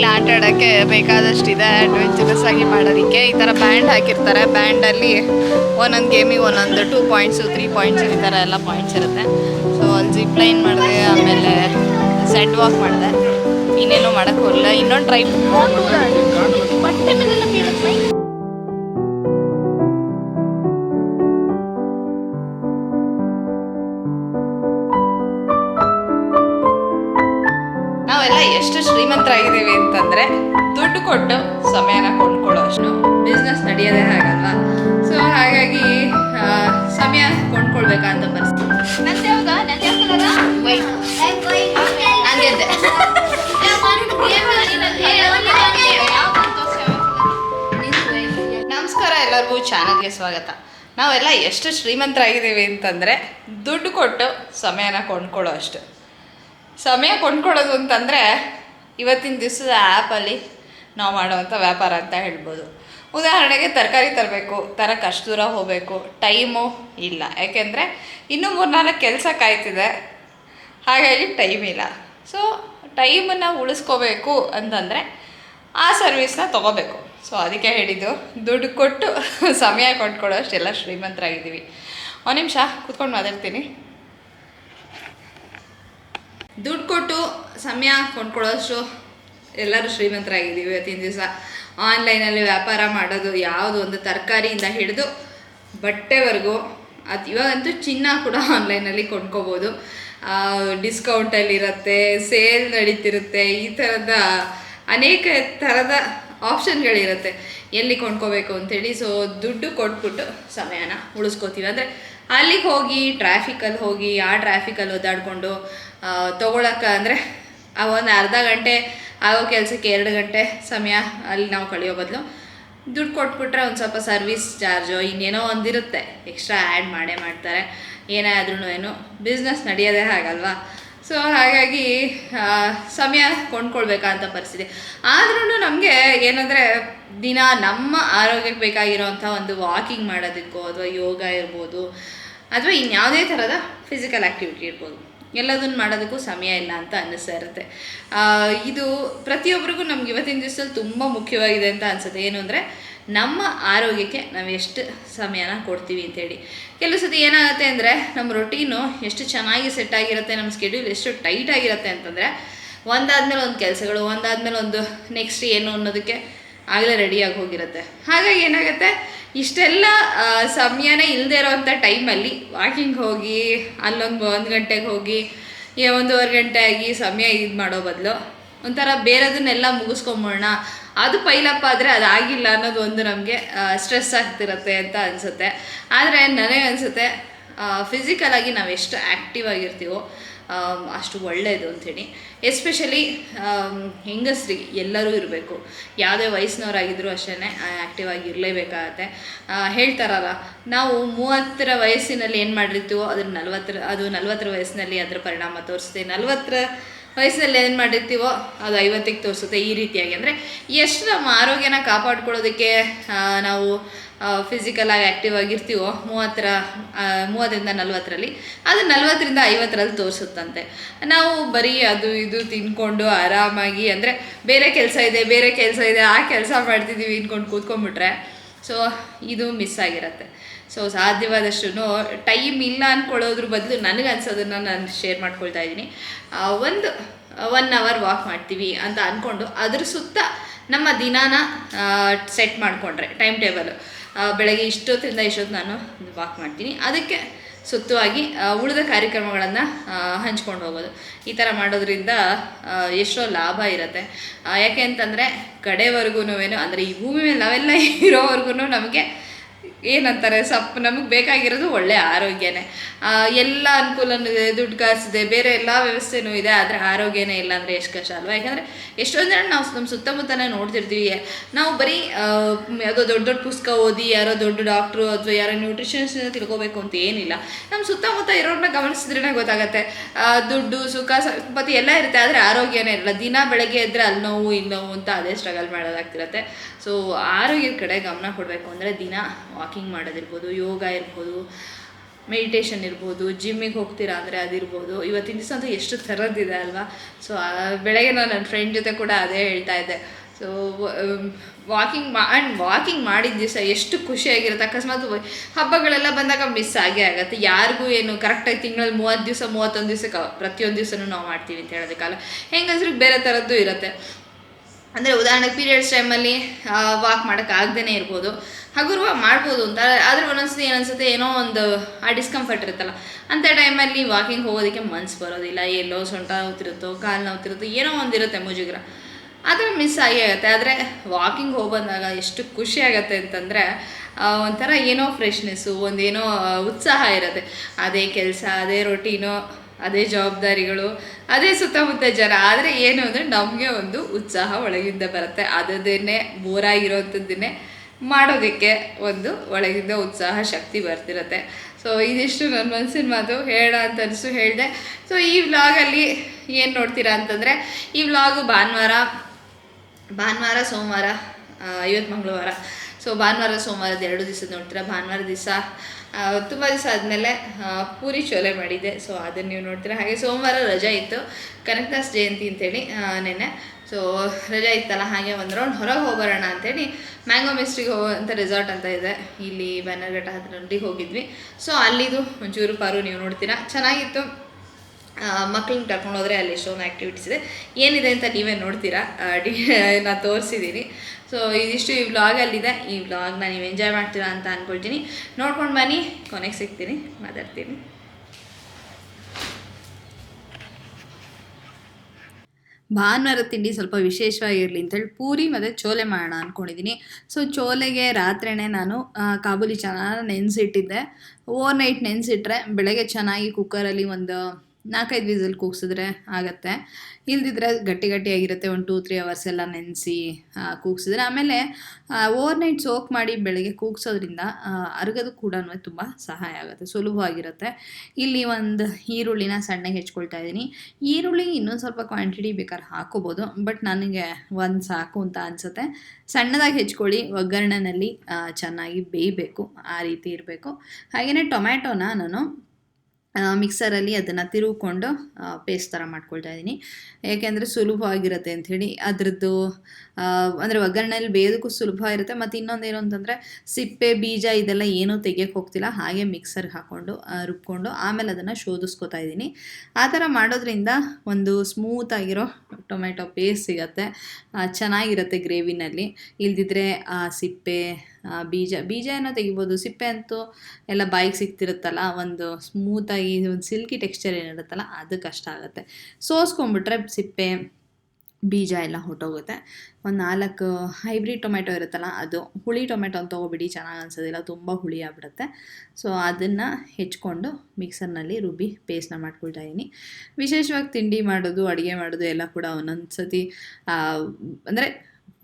ಇಲ್ಲ ಆಟ ಆಡೋಕ್ಕೆ ಬೇಕಾದಷ್ಟಿದೆ ಅಡ್ವೆಂಚರಸ್ ಆಗಿ ಮಾಡೋದಕ್ಕೆ. ಈ ಥರ ಬ್ಯಾಂಡ್ ಹಾಕಿರ್ತಾರೆ. ಬ್ಯಾಂಡಲ್ಲಿ ಒಂದೊಂದು ಗೇಮಿಗೆ ಒಂದೊಂದು ಟೂ ಪಾಯಿಂಟ್ಸು ತ್ರೀ ಪಾಯಿಂಟ್ಸು ಈ ಥರ ಎಲ್ಲ ಪಾಯಿಂಟ್ಸ್ ಇರುತ್ತೆ. ಸೊ ಅಲ್ಲಿ ಜಿಪ್ ಲೈನ್ ಮಾಡಿದೆ, ಆಮೇಲೆ ಸೆಟ್ ವಾಕ್ ಮಾಡಿದೆ. ಇನ್ನೇನು ಮಾಡೋಕ್ಕೆ ಹೋಗಲ್ಲ ಇನ್ನೊಂದು ಟ್ರೈ ನಾವೆಲ್ಲ ಎಷ್ಟು ಶ್ರೀಮಂತರಾಗಿದ್ದೀವಿ ಅಂತಂದ್ರೆ ದುಡ್ಡು ಕೊಟ್ಟು ಸಮಯನ ಕೊಂಡ್ಕೊಳ್ಳೋ ಅಷ್ಟು ಬಿಸ್ನೆಸ್ ನಡೆಯೋದೇ ಹಾಗಲ್ವಾ? ಸೊ ಹಾಗಾಗಿ ಸಮಯ ಕೊಂಡ್ಕೊಳ್ಬೇಕಂತ ಪರಿಸ್ಥಿತಿ. ನಂದು ಯಾವಾಗ ನಂದು ಯಾವ ಕಲರ ನಂದಿದ್ದೆ ನಮಸ್ಕಾರ ಎಲ್ಲರಿಗೂ ಚಾನಲ್ಗೆ ಸ್ವಾಗತ. ನಾವೆಲ್ಲ ಎಷ್ಟು ಶ್ರೀಮಂತರಾಗಿದ್ದೀವಿ ಅಂತಂದರೆ ದುಡ್ಡು ಕೊಟ್ಟು ಸಮಯನ ಕೊಂಡ್ಕೊಳ್ಳೋ ಅಷ್ಟು ಸಮಯ ಕೊಂಡ್ಕೊಳ್ಳೋದು ಅಂತಂದರೆ ಇವತ್ತಿನ ದಿವಸದ ಆ್ಯಪಲ್ಲಿ ನಾವು ಮಾಡುವಂಥ ವ್ಯಾಪಾರ ಅಂತ ಹೇಳ್ಬೋದು. ಉದಾಹರಣೆಗೆ ತರಕಾರಿ ತರಬೇಕು ತರಕ್ಕೆ ಅಷ್ಟು ದೂರ ಹೋಗಬೇಕು, ಟೈಮು ಇಲ್ಲ. ಯಾಕೆಂದರೆ ಇನ್ನೂ ಮೂರ್ನಾಲ್ಕು ಕೆಲಸ ಕಾಯ್ತಿದೆ. ಹಾಗಾಗಿ ಟೈಮ್ ಇಲ್ಲ. ಸೊ ಟೈಮನ್ನು ಉಳಿಸ್ಕೋಬೇಕು ಅಂತಂದರೆ ಆ ಸರ್ವಿಸ್ನ ತೊಗೋಬೇಕು. ಸೊ ಅದಕ್ಕೆ ಹೇಳಿದ್ದು, ದುಡ್ಡು ಕೊಟ್ಟು ಸಮಯ ಕೊಂಡ್ಕೊಳ್ಳೋ ಅಷ್ಟೆಲ್ಲ ಶ್ರೀಮಂತರಾಗಿದ್ದೀವಿ. ಒಂದು ನಿಮಿಷ, ಕೂತ್ಕೊಂಡು ಮಾತಾಡ್ತೀನಿ. ದುಡ್ಡು ಕೊಟ್ಟು ಸಮಯ ಕೊಂಡ್ಕೊಳ್ಳೋಷ್ಟು ಎಲ್ಲರೂ ಶ್ರೀಮಂತರಾಗಿದ್ದೀವಿ ಇವತ್ತಿನ ದಿವಸ. ಆನ್ಲೈನಲ್ಲಿ ವ್ಯಾಪಾರ ಮಾಡೋದು, ಯಾವುದು ಒಂದು ತರಕಾರಿಯಿಂದ ಹಿಡಿದು ಬಟ್ಟೆವರೆಗೂ. ಅದು ಇವಾಗಂತೂ ಚಿನ್ನ ಕೂಡ ಆನ್ಲೈನಲ್ಲಿ ಕೊಂಡ್ಕೋಬೋದು. ಡಿಸ್ಕೌಂಟಲ್ಲಿರುತ್ತೆ, ಸೇಲ್ ನಡೀತಿರುತ್ತೆ, ಈ ಥರದ ಅನೇಕ ಥರದ ಆಪ್ಷನ್ಗಳಿರುತ್ತೆ. ಎಲ್ಲಿ ಕೊಂಡ್ಕೋಬೇಕು ಅಂತೇಳಿ, ಸೊ ದುಡ್ಡು ಕೊಟ್ಬಿಟ್ಟು ಸಮಯನ ಉಳಿಸ್ಕೋತೀವಿ. ಅಂದರೆ ಅಲ್ಲಿಗೆ ಹೋಗಿ, ಟ್ರಾಫಿಕಲ್ಲಿ ಹೋಗಿ, ಆ ಟ್ರಾಫಿಕಲ್ಲಿ ಒದ್ದಾಡಿಕೊಂಡು ತೊಗೊಳಕ್ಕೆ ಅಂದರೆ ಆ ಒಂದು ಅರ್ಧ ಗಂಟೆ ಆಗೋ ಕೆಲಸಕ್ಕೆ ಎರಡು ಗಂಟೆ ಸಮಯ ಅಲ್ಲಿ ನಾವು ಕಳೆಯೋ ಬದಲು ದುಡ್ಡು ಕೊಟ್ಬಿಟ್ರೆ ಒಂದು ಸ್ವಲ್ಪ ಸರ್ವಿಸ್ ಚಾರ್ಜು ಇನ್ನೇನೋ ಒಂದಿರುತ್ತೆ. ಎಕ್ಸ್ಟ್ರಾ ಆ್ಯಡ್ ಮಾಡೇ ಮಾಡ್ತಾರೆ. ಏನೇ ಆದ್ರೂ ಏನು ಬಿಸ್ನೆಸ್ ನಡೆಯೋದೇ ಹಾಗಲ್ವಾ? ಸೊ ಹಾಗಾಗಿ ಸಮಯ ಕೊಂಡ್ಕೊಳ್ಬೇಕಂತ ಪರಿಸ್ಥಿತಿ. ಆದ್ರೂ ನಮಗೆ ಏನಂದರೆ ದಿನ ನಮ್ಮ ಆರೋಗ್ಯಕ್ಕೆ ಬೇಕಾಗಿರೋವಂಥ ಒಂದು ವಾಕಿಂಗ್ ಮಾಡೋದಕ್ಕೋ ಅಥವಾ ಯೋಗ ಇರ್ಬೋದು, ಅಥವಾ ಇನ್ಯಾವುದೇ ಥರದ ಫಿಸಿಕಲ್ ಆ್ಯಕ್ಟಿವಿಟಿ ಇರ್ಬೋದು. ಎಲ್ಲದನ್ನು ಮಾಡೋದಕ್ಕೂ ಸಮಯ ಇಲ್ಲ ಅಂತ ಆ, ಇದು ಪ್ರತಿಯೊಬ್ಬರಿಗೂ ನಮ್ಗೆ ಇವತ್ತಿನ ದಿವಸದಲ್ಲಿ ತುಂಬ ಮುಖ್ಯವಾಗಿದೆ ಅಂತ ಅನಿಸುತ್ತೆ. ಏನು ಅಂದರೆ ನಮ್ಮ ಆರೋಗ್ಯಕ್ಕೆ ನಾವು ಎಷ್ಟು ಸಮಯನ ಕೊಡ್ತೀವಿ ಅಂತೇಳಿ. ಕೆಲವು ಸತಿ ಏನಾಗುತ್ತೆ ಅಂದರೆ ನಮ್ಮ ರೊಟೀನು ಎಷ್ಟು ಚೆನ್ನಾಗಿ ಸೆಟ್ ಆಗಿರುತ್ತೆ ನಮ್ಮ ಸ್ಕೆಡ್ಯೂಲ್ ಎಷ್ಟು ಟೈಟ್ ಆಗಿರುತ್ತೆ ಅಂತಂದರೆ ಒಂದಾದ್ಮೇಲೆ ಒಂದು ಕೆಲಸಗಳು ಒಂದಾದ್ಮೇಲೆ ಒಂದು ನೆಕ್ಸ್ಟ್ ಏನು ಅನ್ನೋದಕ್ಕೆ ಆಗಲೇ ರೆಡಿಯಾಗಿ ಹೋಗಿರುತ್ತೆ. ಹಾಗಾಗಿ ಏನಾಗುತ್ತೆ? ಇಷ್ಟೆಲ್ಲ ಸಮಯನೇ ಇಲ್ಲದೆ ಇರೋವಂಥ ಟೈಮಲ್ಲಿ ವಾಕಿಂಗ್ ಹೋಗಿ, ಅಲ್ಲೊಂದು ಒಂದು ಗಂಟೆಗೆ ಹೋಗಿ ಒಂದೂವರೆ ಗಂಟೆ ಆಗಿ ಸಮಯ ಇದು ಮಾಡೋ ಬದಲು ಒಂಥರ ಬೇರೆದನ್ನೆಲ್ಲ ಮುಗಿಸ್ಕೊಂಬೋಣ ಅದು ಪೈಲಪ್ ಆದರೆ ಅದಾಗಿಲ್ಲ ಅನ್ನೋದು ಒಂದು ನಮಗೆ ಸ್ಟ್ರೆಸ್ ಆಗ್ತಿರತ್ತೆ ಅಂತ ಅನಿಸುತ್ತೆ. ಆದರೆ ನನಗೆ ಅನಿಸುತ್ತೆ ಫಿಸಿಕಲಾಗಿ ನಾವು ಎಷ್ಟು ಆ್ಯಕ್ಟಿವ್ ಆಗಿರ್ತೀವೋ ಅಷ್ಟು ಒಳ್ಳೆಯದು ಅಂಥೇಳಿ ಎಸ್ಪೆಷಲಿ ಹೆಂಗಸ್ರಿಗೆ ಎಲ್ಲರೂ ಇರಬೇಕು. ಯಾವುದೇ ವಯಸ್ಸಿನವರಾಗಿದ್ದರೂ ಅಷ್ಟೇ ಆ್ಯಕ್ಟಿವ್ ಆಗಿ ಇರಲೇಬೇಕಾಗತ್ತೆ. ಹೇಳ್ತಾರಲ್ಲ, ನಾವು ಮೂವತ್ತರ ವಯಸ್ಸಿನಲ್ಲಿ ಏನು ಮಾಡಿರ್ತೀವೋ ಅದ್ರ ನಲ್ವತ್ತರ, ಅದು ನಲ್ವತ್ತರ ವಯಸ್ಸಿನಲ್ಲಿ ಅದರ ಪರಿಣಾಮ ತೋರಿಸುತ್ತೆ. ನಲ್ವತ್ತರ ವಯಸ್ಸಿನಲ್ಲಿ ಏನು ಮಾಡಿರ್ತೀವೋ ಅದು ಐವತ್ತಿಗೆ ತೋರಿಸುತ್ತೆ ಈ ರೀತಿಯಾಗಿ. ಅಂದರೆ ಎಷ್ಟು ನಮ್ಮ ಆರೋಗ್ಯನ ಕಾಪಾಡ್ಕೊಳ್ಳೋದಕ್ಕೆ ನಾವು ಫಿಸಿಕಲಾಗಿ ಆ್ಯಕ್ಟಿವ್ ಆಗಿರ್ತೀವೋ, ಮೂವತ್ತರ ಮೂವತ್ತರಿಂದ ನಲ್ವತ್ತರಲ್ಲಿ, ಅದು ನಲ್ವತ್ತರಿಂದ ಐವತ್ತರಲ್ಲಿ ತೋರಿಸುತ್ತಂತೆ. ನಾವು ಬರೀ ಅದು ಇದು ತಿನ್ಕೊಂಡು ಆರಾಮಾಗಿ, ಅಂದರೆ ಬೇರೆ ಕೆಲಸ ಇದೆ, ಬೇರೆ ಕೆಲಸ ಇದೆ, ಆ ಕೆಲಸ ಮಾಡ್ತಿದ್ದೀವಿ ಅಂದ್ಕೊಂಡು ಕೂತ್ಕೊಂಡ್ಬಿಟ್ರೆ ಸೊ ಇದು ಮಿಸ್ ಆಗಿರುತ್ತೆ. ಸೊ ಸಾಧ್ಯವಾದಷ್ಟು ಟೈಮ್ ಇಲ್ಲ ಅಂದ್ಕೊಳ್ಳೋದ್ರ ಬದಲು ನನಗೆ ಅನ್ಸೋದನ್ನು ನಾನು ಶೇರ್ ಮಾಡ್ಕೊಳ್ತಾ ಇದ್ದೀನಿ. ಒಂದು ಒನ್ ಅವರ್ ವಾಕ್ ಮಾಡ್ತೀವಿ ಅಂತ ಅಂದ್ಕೊಂಡು ಅದ್ರ ಸುತ್ತ ನಮ್ಮ ದಿನಾನ ಸೆಟ್ ಮಾಡಿಕೊಂಡ್ರೆ ಟೈಮ್ ಟೇಬಲು ಬೆಳಗ್ಗೆ ಇಷ್ಟೊತ್ತಿಂದ ಇಷ್ಟೊತ್ತು ನಾನು ವಾಕ್ ಮಾಡ್ತೀನಿ. ಅದಕ್ಕೆ ಸುತ್ತವಾಗಿ ಉಳಿದ ಕಾರ್ಯಕ್ರಮಗಳನ್ನು ಹಂಚ್ಕೊಂಡು ಹೋಗೋದು. ಈ ಥರ ಮಾಡೋದ್ರಿಂದ ಎಷ್ಟೋ ಲಾಭ ಇರುತ್ತೆ. ಯಾಕೆ ಅಂತಂದರೆ ಕಡೆವರೆಗೂ ಏನು ಅಂದರೆ ಈ ಭೂಮಿ ಮೇಲೆ ನಾವೆಲ್ಲ ಇರೋವರೆಗೂ ನಮಗೆ ಏನಂತಾರೆ, ಸಪ್, ನಮಗೆ ಬೇಕಾಗಿರೋದು ಒಳ್ಳೆ ಆರೋಗ್ಯನೇ. ಎಲ್ಲ ಅನುಕೂಲನೂ ಇದೆ, ದುಡ್ಡು ಕಾಸಿದೆ ಬೇರೆ ಎಲ್ಲ ವ್ಯವಸ್ಥೆನೂ ಇದೆ, ಆದರೆ ಆರೋಗ್ಯನೇ ಇಲ್ಲ ಅಂದರೆ ಎಷ್ಟು ಕಷ್ಟ ಅಲ್ವಾ? ಯಾಕಂದರೆ ಎಷ್ಟೊಂದು ಜನ ನಾವು ನಮ್ಮ ಸುತ್ತಮುತ್ತನೇ ನೋಡ್ತಿರ್ತೀವಿ. ನಾವು ಬರೀ ಯಾವುದೋ ದೊಡ್ಡ ದೊಡ್ಡ ಪುಸ್ತಕ ಓದಿ, ಯಾರೋ ದೊಡ್ಡ ಡಾಕ್ಟ್ರು ಅಥವಾ ಯಾರೋ ನ್ಯೂಟ್ರಿಷನ್ಸ್ನ ತಿಳ್ಕೋಬೇಕು ಅಂತ ಏನಿಲ್ಲ. ನಮ್ಮ ಸುತ್ತಮುತ್ತ ಇರೋರನ್ನ ಗಮನಿಸಿದ್ರೇ ಗೊತ್ತಾಗತ್ತೆ. ದುಡ್ಡು, ಸುಖ, ಸಂಪತ್ತಿ ಎಲ್ಲ ಇರುತ್ತೆ, ಆದರೆ ಆರೋಗ್ಯನೇ ಇರಲ್ಲ ದಿನ ಬೆಳಗ್ಗೆ ಎದ್ದರೆ ಅಲ್ಲಿ ನೋವು ಇಲ್ಲಿ ನೋವು ಅಂತ ಅದೇ ಸ್ಟ್ರಗಲ್ ಮಾಡೋದಾಗ್ತಿರತ್ತೆ. ಸೊ ಆರೋಗ್ಯದ ಕಡೆ ಗಮನ ಕೊಡಬೇಕು ಅಂದರೆ ದಿನ ವಾಕಿಂಗ್ ಮಾಡೋದಿರ್ಬೋದು, ಯೋಗ ಇರ್ಬೋದು ಮೆಡಿಟೇಷನ್ ಇರ್ಬೋದು ಜಿಮ್ಮಿಗೆ ಹೋಗ್ತೀರಾ ಅಂದರೆ ಅದಿರ್ಬೋದು. ಇವತ್ತಿನ ದಿವಸ ಅಂತೂ ಎಷ್ಟು ಥರದ್ದಿದೆ ಅಲ್ವಾ? ಸೊ ಬೆಳಗ್ಗೆ ನಾನು ನನ್ನ ಫ್ರೆಂಡ್ ಜೊತೆ ಕೂಡ ಅದೇ ಹೇಳ್ತಾ ಇದ್ದೆ. ಸೊ ವಾಕಿಂಗ್ ಮಾ ಆ್ಯಂಡ್ ವಾಕಿಂಗ್ ಮಾಡಿದ ದಿವಸ ಎಷ್ಟು ಖುಷಿಯಾಗಿರುತ್ತೆ. ಅಕಸ್ಮಾತ್ ಹಬ್ಬಗಳೆಲ್ಲ ಬಂದಾಗ ಮಿಸ್ ಆಗೇ ಆಗುತ್ತೆ. ಯಾರಿಗೂ ಏನು ಕರೆಕ್ಟಾಗಿ ತಿಂಗಳಲ್ಲಿ ಮೂವತ್ತು ದಿವಸ, ಮೂವತ್ತೊಂದು ದಿವಸಕ್ಕೆ ಪ್ರತಿಯೊಂದು ದಿವಸನೂ ನಾವು ಮಾಡ್ತೀವಿ ಅಂತ ಹೇಳೋದಕ್ಕಲ್ಲ. ಹೆಂಗಸ್ರಿಗೆ ಬೇರೆ ಥರದ್ದು ಇರುತ್ತೆ. ಅಂದರೆ ಉದಾಹರಣೆಗೆ ಪೀರಿಯಡ್ಸ್ ಟೈಮಲ್ಲಿ ವಾಕ್ ಮಾಡೋಕ್ಕಾಗ್ದೇ ಇರ್ಬೋದು. ಹಗುರವಾಗಿ ಮಾಡ್ಬೋದು ಅಂತ, ಆದರೆ ಒಂದೊಂದ್ಸತಿ ಏನನ್ಸುತ್ತೆ ಏನೋ ಒಂದು, ಆ ಡಿಸ್ಕಂಫರ್ಟ್ ಇರುತ್ತಲ್ಲ ಅಂಥ ಟೈಮಲ್ಲಿ ವಾಕಿಂಗ್ ಹೋಗೋದಕ್ಕೆ ಮನ್ಸು ಬರೋದಿಲ್ಲ. ಎಲ್ಲೋ ಸೊಂಟ ನೋವ್ತಿರುತ್ತೋ, ಕಾಲು ನೋವ್ತಿರುತ್ತೋ, ಏನೋ ಒಂದಿರುತ್ತೆ ಮುಜುಗರ. ಆದರೆ ಮಿಸ್ ಆಗೇ ಆಗುತ್ತೆ. ಆದರೆ ವಾಕಿಂಗ್ ಹೋಗಿ ಬಂದಾಗ ಎಷ್ಟು ಖುಷಿ ಆಗುತ್ತೆ ಅಂತಂದರೆ ಒಂಥರ ಏನೋ ಫ್ರೆಶ್ನೆಸ್ಸು ಒಂದೇನೋ ಉತ್ಸಾಹ ಇರುತ್ತೆ. ಅದೇ ಕೆಲಸ, ಅದೇ ರೊಟೀನು ಅದೇ ಜವಾಬ್ದಾರಿಗಳು, ಅದೇ ಸುತ್ತಮುತ್ತ ಜನ. ಆದರೆ ಏನು ಅಂದರೆ ನಮಗೆ ಒಂದು ಉತ್ಸಾಹ ಒಳಗಿಂದ ಬರುತ್ತೆ. ಅದನ್ನೇ ಬೋರಾಗಿರೋಂಥದ್ದನ್ನೇ ಮಾಡೋದಕ್ಕೆ ಒಂದು ಒಳಗಿಂದ ಉತ್ಸಾಹ ಶಕ್ತಿ ಬರ್ತಿರುತ್ತೆ. ಸೊ ಇದಿಷ್ಟು ನನ್ನ ಮನಸ್ಸಿನ ಮಾತು. ಹೇಳ ಅಂತ ಅನಿಸು, ಹೇಳಿದೆ. ಸೊ ಈ ವ್ಲಾಗಲ್ಲಿ ಏನು ನೋಡ್ತೀರಾ ಅಂತಂದರೆ, ಈ ವ್ಲಾಗು ಭಾನುವಾರ ಭಾನುವಾರ, ಸೋಮವಾರ ಇವತ್ತು ಮಂಗಳವಾರ. ಸೊ ಭಾನುವಾರ ಸೋಮವಾರದ ಎರಡು ದಿವಸ ನೋಡ್ತೀರಾ ಭಾನುವಾರ ದಿವಸ ತುಂಬ ದಿವಸ ಆದಮೇಲೆ ಪೂರಿ ಚೋಲೆ ಮಾಡಿದ್ದೆ. ಸೊ ಅದನ್ನು ನೀವು ನೋಡ್ತೀರಾ. ಹಾಗೆ ಸೋಮವಾರ ರಜಾ ಇತ್ತು. ಕನಕದಾಸ್ ಜಯಂತಿ ಅಂತೇಳಿ ನೆನೆ ನೆನ್ನೆ. ಸೊ ರಜಾ ಇತ್ತಲ್ಲ, ಹಾಗೆ ಒಂದು ರೌಂಡ್ ಹೊರಗೆ ಹೋಗೋಣ ಅಂತೇಳಿ ಮ್ಯಾಂಗೋ ಮಿಸ್ಟ್ರಿಗೆ ಹೋಗುವಂಥ ರೆಸಾರ್ಟ್ ಅಂತ ಇದೆ. ಇಲ್ಲಿ ಬ್ಯಾನರ್ಘಟ್ಟ ಹತ್ರ ಹೋಗಿದ್ವಿ. ಸೊ ಅಲ್ಲಿದು ಒಂಚೂರು ಪಾರು ನೀವು ನೋಡ್ತೀರಾ. ಚೆನ್ನಾಗಿತ್ತು. ಮಕ್ಳನ್ನ ಕರ್ಕೊಂಡು ಅಲ್ಲಿ ಎಷ್ಟೊಂದು ಆ್ಯಕ್ಟಿವಿಟೀಸ್ ಇದೆ. ಏನಿದೆ ಅಂತ ನೀವೇ ನೋಡ್ತೀರಾ? ಡಿ ನಾನು ತೋರಿಸಿದ್ದೀನಿ ಸೊ ಇದಿಷ್ಟು ಈ ವ್ಲಾಗಲ್ಲಿದೆ ಈ ವ್ಲಾಗ್ನ ನೀವು ಎಂಜಾಯ್ ಮಾಡ್ತೀರಾ ಅಂತ ಅಂದ್ಕೊಳ್ತೀನಿ ನೋಡ್ಕೊಂಡು ಬನ್ನಿ. ಕೊನೆಗೆ ಸಿಗ್ತೀನಿ. ಮಾತಾಡ್ತೀನಿ. ಭಾನುವಾರ ತಿಂಡಿ ಸ್ವಲ್ಪ ವಿಶೇಷವಾಗಿರಲಿ ಅಂತೇಳಿ ಪೂರಿ ಮತ್ತು ಚೋಲೆ ಮಾಡೋಣ ಅಂದ್ಕೊಂಡಿದ್ದೀನಿ ಸೊ ಚೋಲೆಗೆ ರಾತ್ರಿನೇ ನಾನು ಕಾಬೂಲಿ ಚೆನ್ನಾಗಿ ನೆನೆಸಿಟ್ಟಿದ್ದೆ. ಓವರ್ ನೈಟ್ ನೆನೆಸಿಟ್ರೆ ಬೆಳಗ್ಗೆ ಚೆನ್ನಾಗಿ ಕುಕ್ಕರಲ್ಲಿ ಒಂದು ನಾಲ್ಕೈದು ವಿಸಲ್ ಕೂಗ್ಸಿದ್ರೆ ಆಗತ್ತೆ. ಇಲ್ದಿದ್ರೆ ಗಟ್ಟಿ ಗಟ್ಟಿಯಾಗಿರುತ್ತೆ ಒಂದು ಟೂ ತ್ರೀ ಅವರ್ಸ್ ಎಲ್ಲ ನೆನೆಸಿ ಕೂಗ್ಸಿದ್ರೆ. ಆಮೇಲೆ ಓವರ್ ನೈಟ್ ಸೋಕ್ ಮಾಡಿ ಬೆಳಗ್ಗೆ ಕೂಗ್ಸೋದ್ರಿಂದ ಅರಗೋದು ಕೂಡ ತುಂಬ ಸಹಾಯ ಆಗುತ್ತೆ, ಸುಲಭವಾಗಿರುತ್ತೆ. ಇಲ್ಲಿ ಒಂದು ಈರುಳ್ಳಿನ ಸಣ್ಣಗೆ ಹೆಚ್ಕೊಳ್ತಾ ಇದ್ದೀನಿ. ಈರುಳ್ಳಿ ಇನ್ನೊಂದು ಸ್ವಲ್ಪ ಕ್ವಾಂಟಿಟಿ ಬೇಕಾದ್ರೆ ಹಾಕೋಬೋದು, ಬಟ್ ನನಗೆ ಒಂದು ಸಾಕು ಅಂತ ಅನಿಸುತ್ತೆ. ಸಣ್ಣದಾಗಿ ಹೆಚ್ಕೊಳ್ಳಿ ಒಗ್ಗರಣೆಯಲ್ಲಿ ಚೆನ್ನಾಗಿ ಬೇಯಬೇಕು, ಆ ರೀತಿ ಇರಬೇಕು. ಹಾಗೆಯೇ ಟೊಮ್ಯಾಟೊನ ನಾನು ಮಿಕ್ಸರಲ್ಲಿ ಅದನ್ನು ತಿರುಗಿಕೊಂಡು ಪೇಸ್ಟ್ ಥರ ಮಾಡ್ಕೊಳ್ತಾ ಇದ್ದೀನಿ. ಏಕೆಂದರೆ ಸುಲಭವಾಗಿರುತ್ತೆ ಅಂಥೇಳಿ ಅದರದ್ದು ಅಂದರೆ ಒಗ್ಗರಣೆಯಲ್ಲಿ ಬೇಯೋದಕ್ಕೂ ಸುಲಭ ಇರುತ್ತೆ. ಮತ್ತು ಇನ್ನೊಂದು ಅಂತಂದರೆ ಸಿಪ್ಪೆ, ಬೀಜ ಇದೆಲ್ಲ ಏನೂ ತೆಗಿಯೋಕ್ಕೆ ಹೋಗ್ತಿಲ್ಲ. ಹಾಗೆ ಮಿಕ್ಸರ್ಗೆ ಹಾಕ್ಕೊಂಡು ರುಬ್ಕೊಂಡು ಆಮೇಲೆ ಅದನ್ನು ಶೋಧಿಸ್ಕೊತಾ ಇದ್ದೀನಿ. ಆ ಥರ ಮಾಡೋದ್ರಿಂದ ಒಂದು ಸ್ಮೂತ್ ಆಗಿರೋ ಟೊಮೆಟೊ ಪೇಸ್ಟ್ ಸಿಗತ್ತೆ. ಚೆನ್ನಾಗಿರುತ್ತೆ ಗ್ರೇವಿನಲ್ಲಿ ಇಲ್ದಿದ್ರೆ, ಆ, ಸಿಪ್ಪೆ ಬೀಜ ಬೀಜ ಏನೋ ತೆಗಿಬೋದು. ಸಿಪ್ಪೆ ಅಂತೂ ಎಲ್ಲ ಬಾಯಿಗೆ ಸಿಗ್ತಿರುತ್ತಲ್ಲ, ಒಂದು ಸ್ಮೂತಾಗಿ ಒಂದು ಸಿಲ್ಕಿ ಟೆಕ್ಸ್ಚರ್ ಏನಿರುತ್ತಲ್ಲ, ಅದು ಕಷ್ಟ ಆಗುತ್ತೆ. ಸೋಸ್ಕೊಂಡ್ಬಿಟ್ರೆ ಸಿಪ್ಪೆ, ಬೀಜ ಎಲ್ಲ ಹೊಟ್ಟೋಗುತ್ತೆ ಒಂದು ನಾಲ್ಕು ಹೈಬ್ರಿಡ್ ಟೊಮೆಟೊ ಇರುತ್ತಲ್ಲ, ಅದು ಹುಳಿ ಟೊಮೆಟೊ ಅಂತ ತೊಗೊಬಿಡಿ, ಚೆನ್ನಾಗಿ ಅನ್ಸೋದಿಲ್ಲ, ತುಂಬ ಹುಳಿ ಆಗ್ಬಿಡುತ್ತೆ. ಸೊ, ಅದನ್ನು ಹೆಚ್ಕೊಂಡು ಮಿಕ್ಸರ್ನಲ್ಲಿ ರುಬ್ಬಿ ಪೇಸ್ಟ್ನ ಮಾಡ್ಕೊಳ್ತಾ ಇದ್ದೀನಿ ವಿಶೇಷವಾಗಿ ತಿಂಡಿ ಮಾಡೋದು, ಅಡುಗೆ ಮಾಡೋದು ಎಲ್ಲ ಕೂಡ ಒಂದೊಂದು ಸತಿ ಅಂದರೆ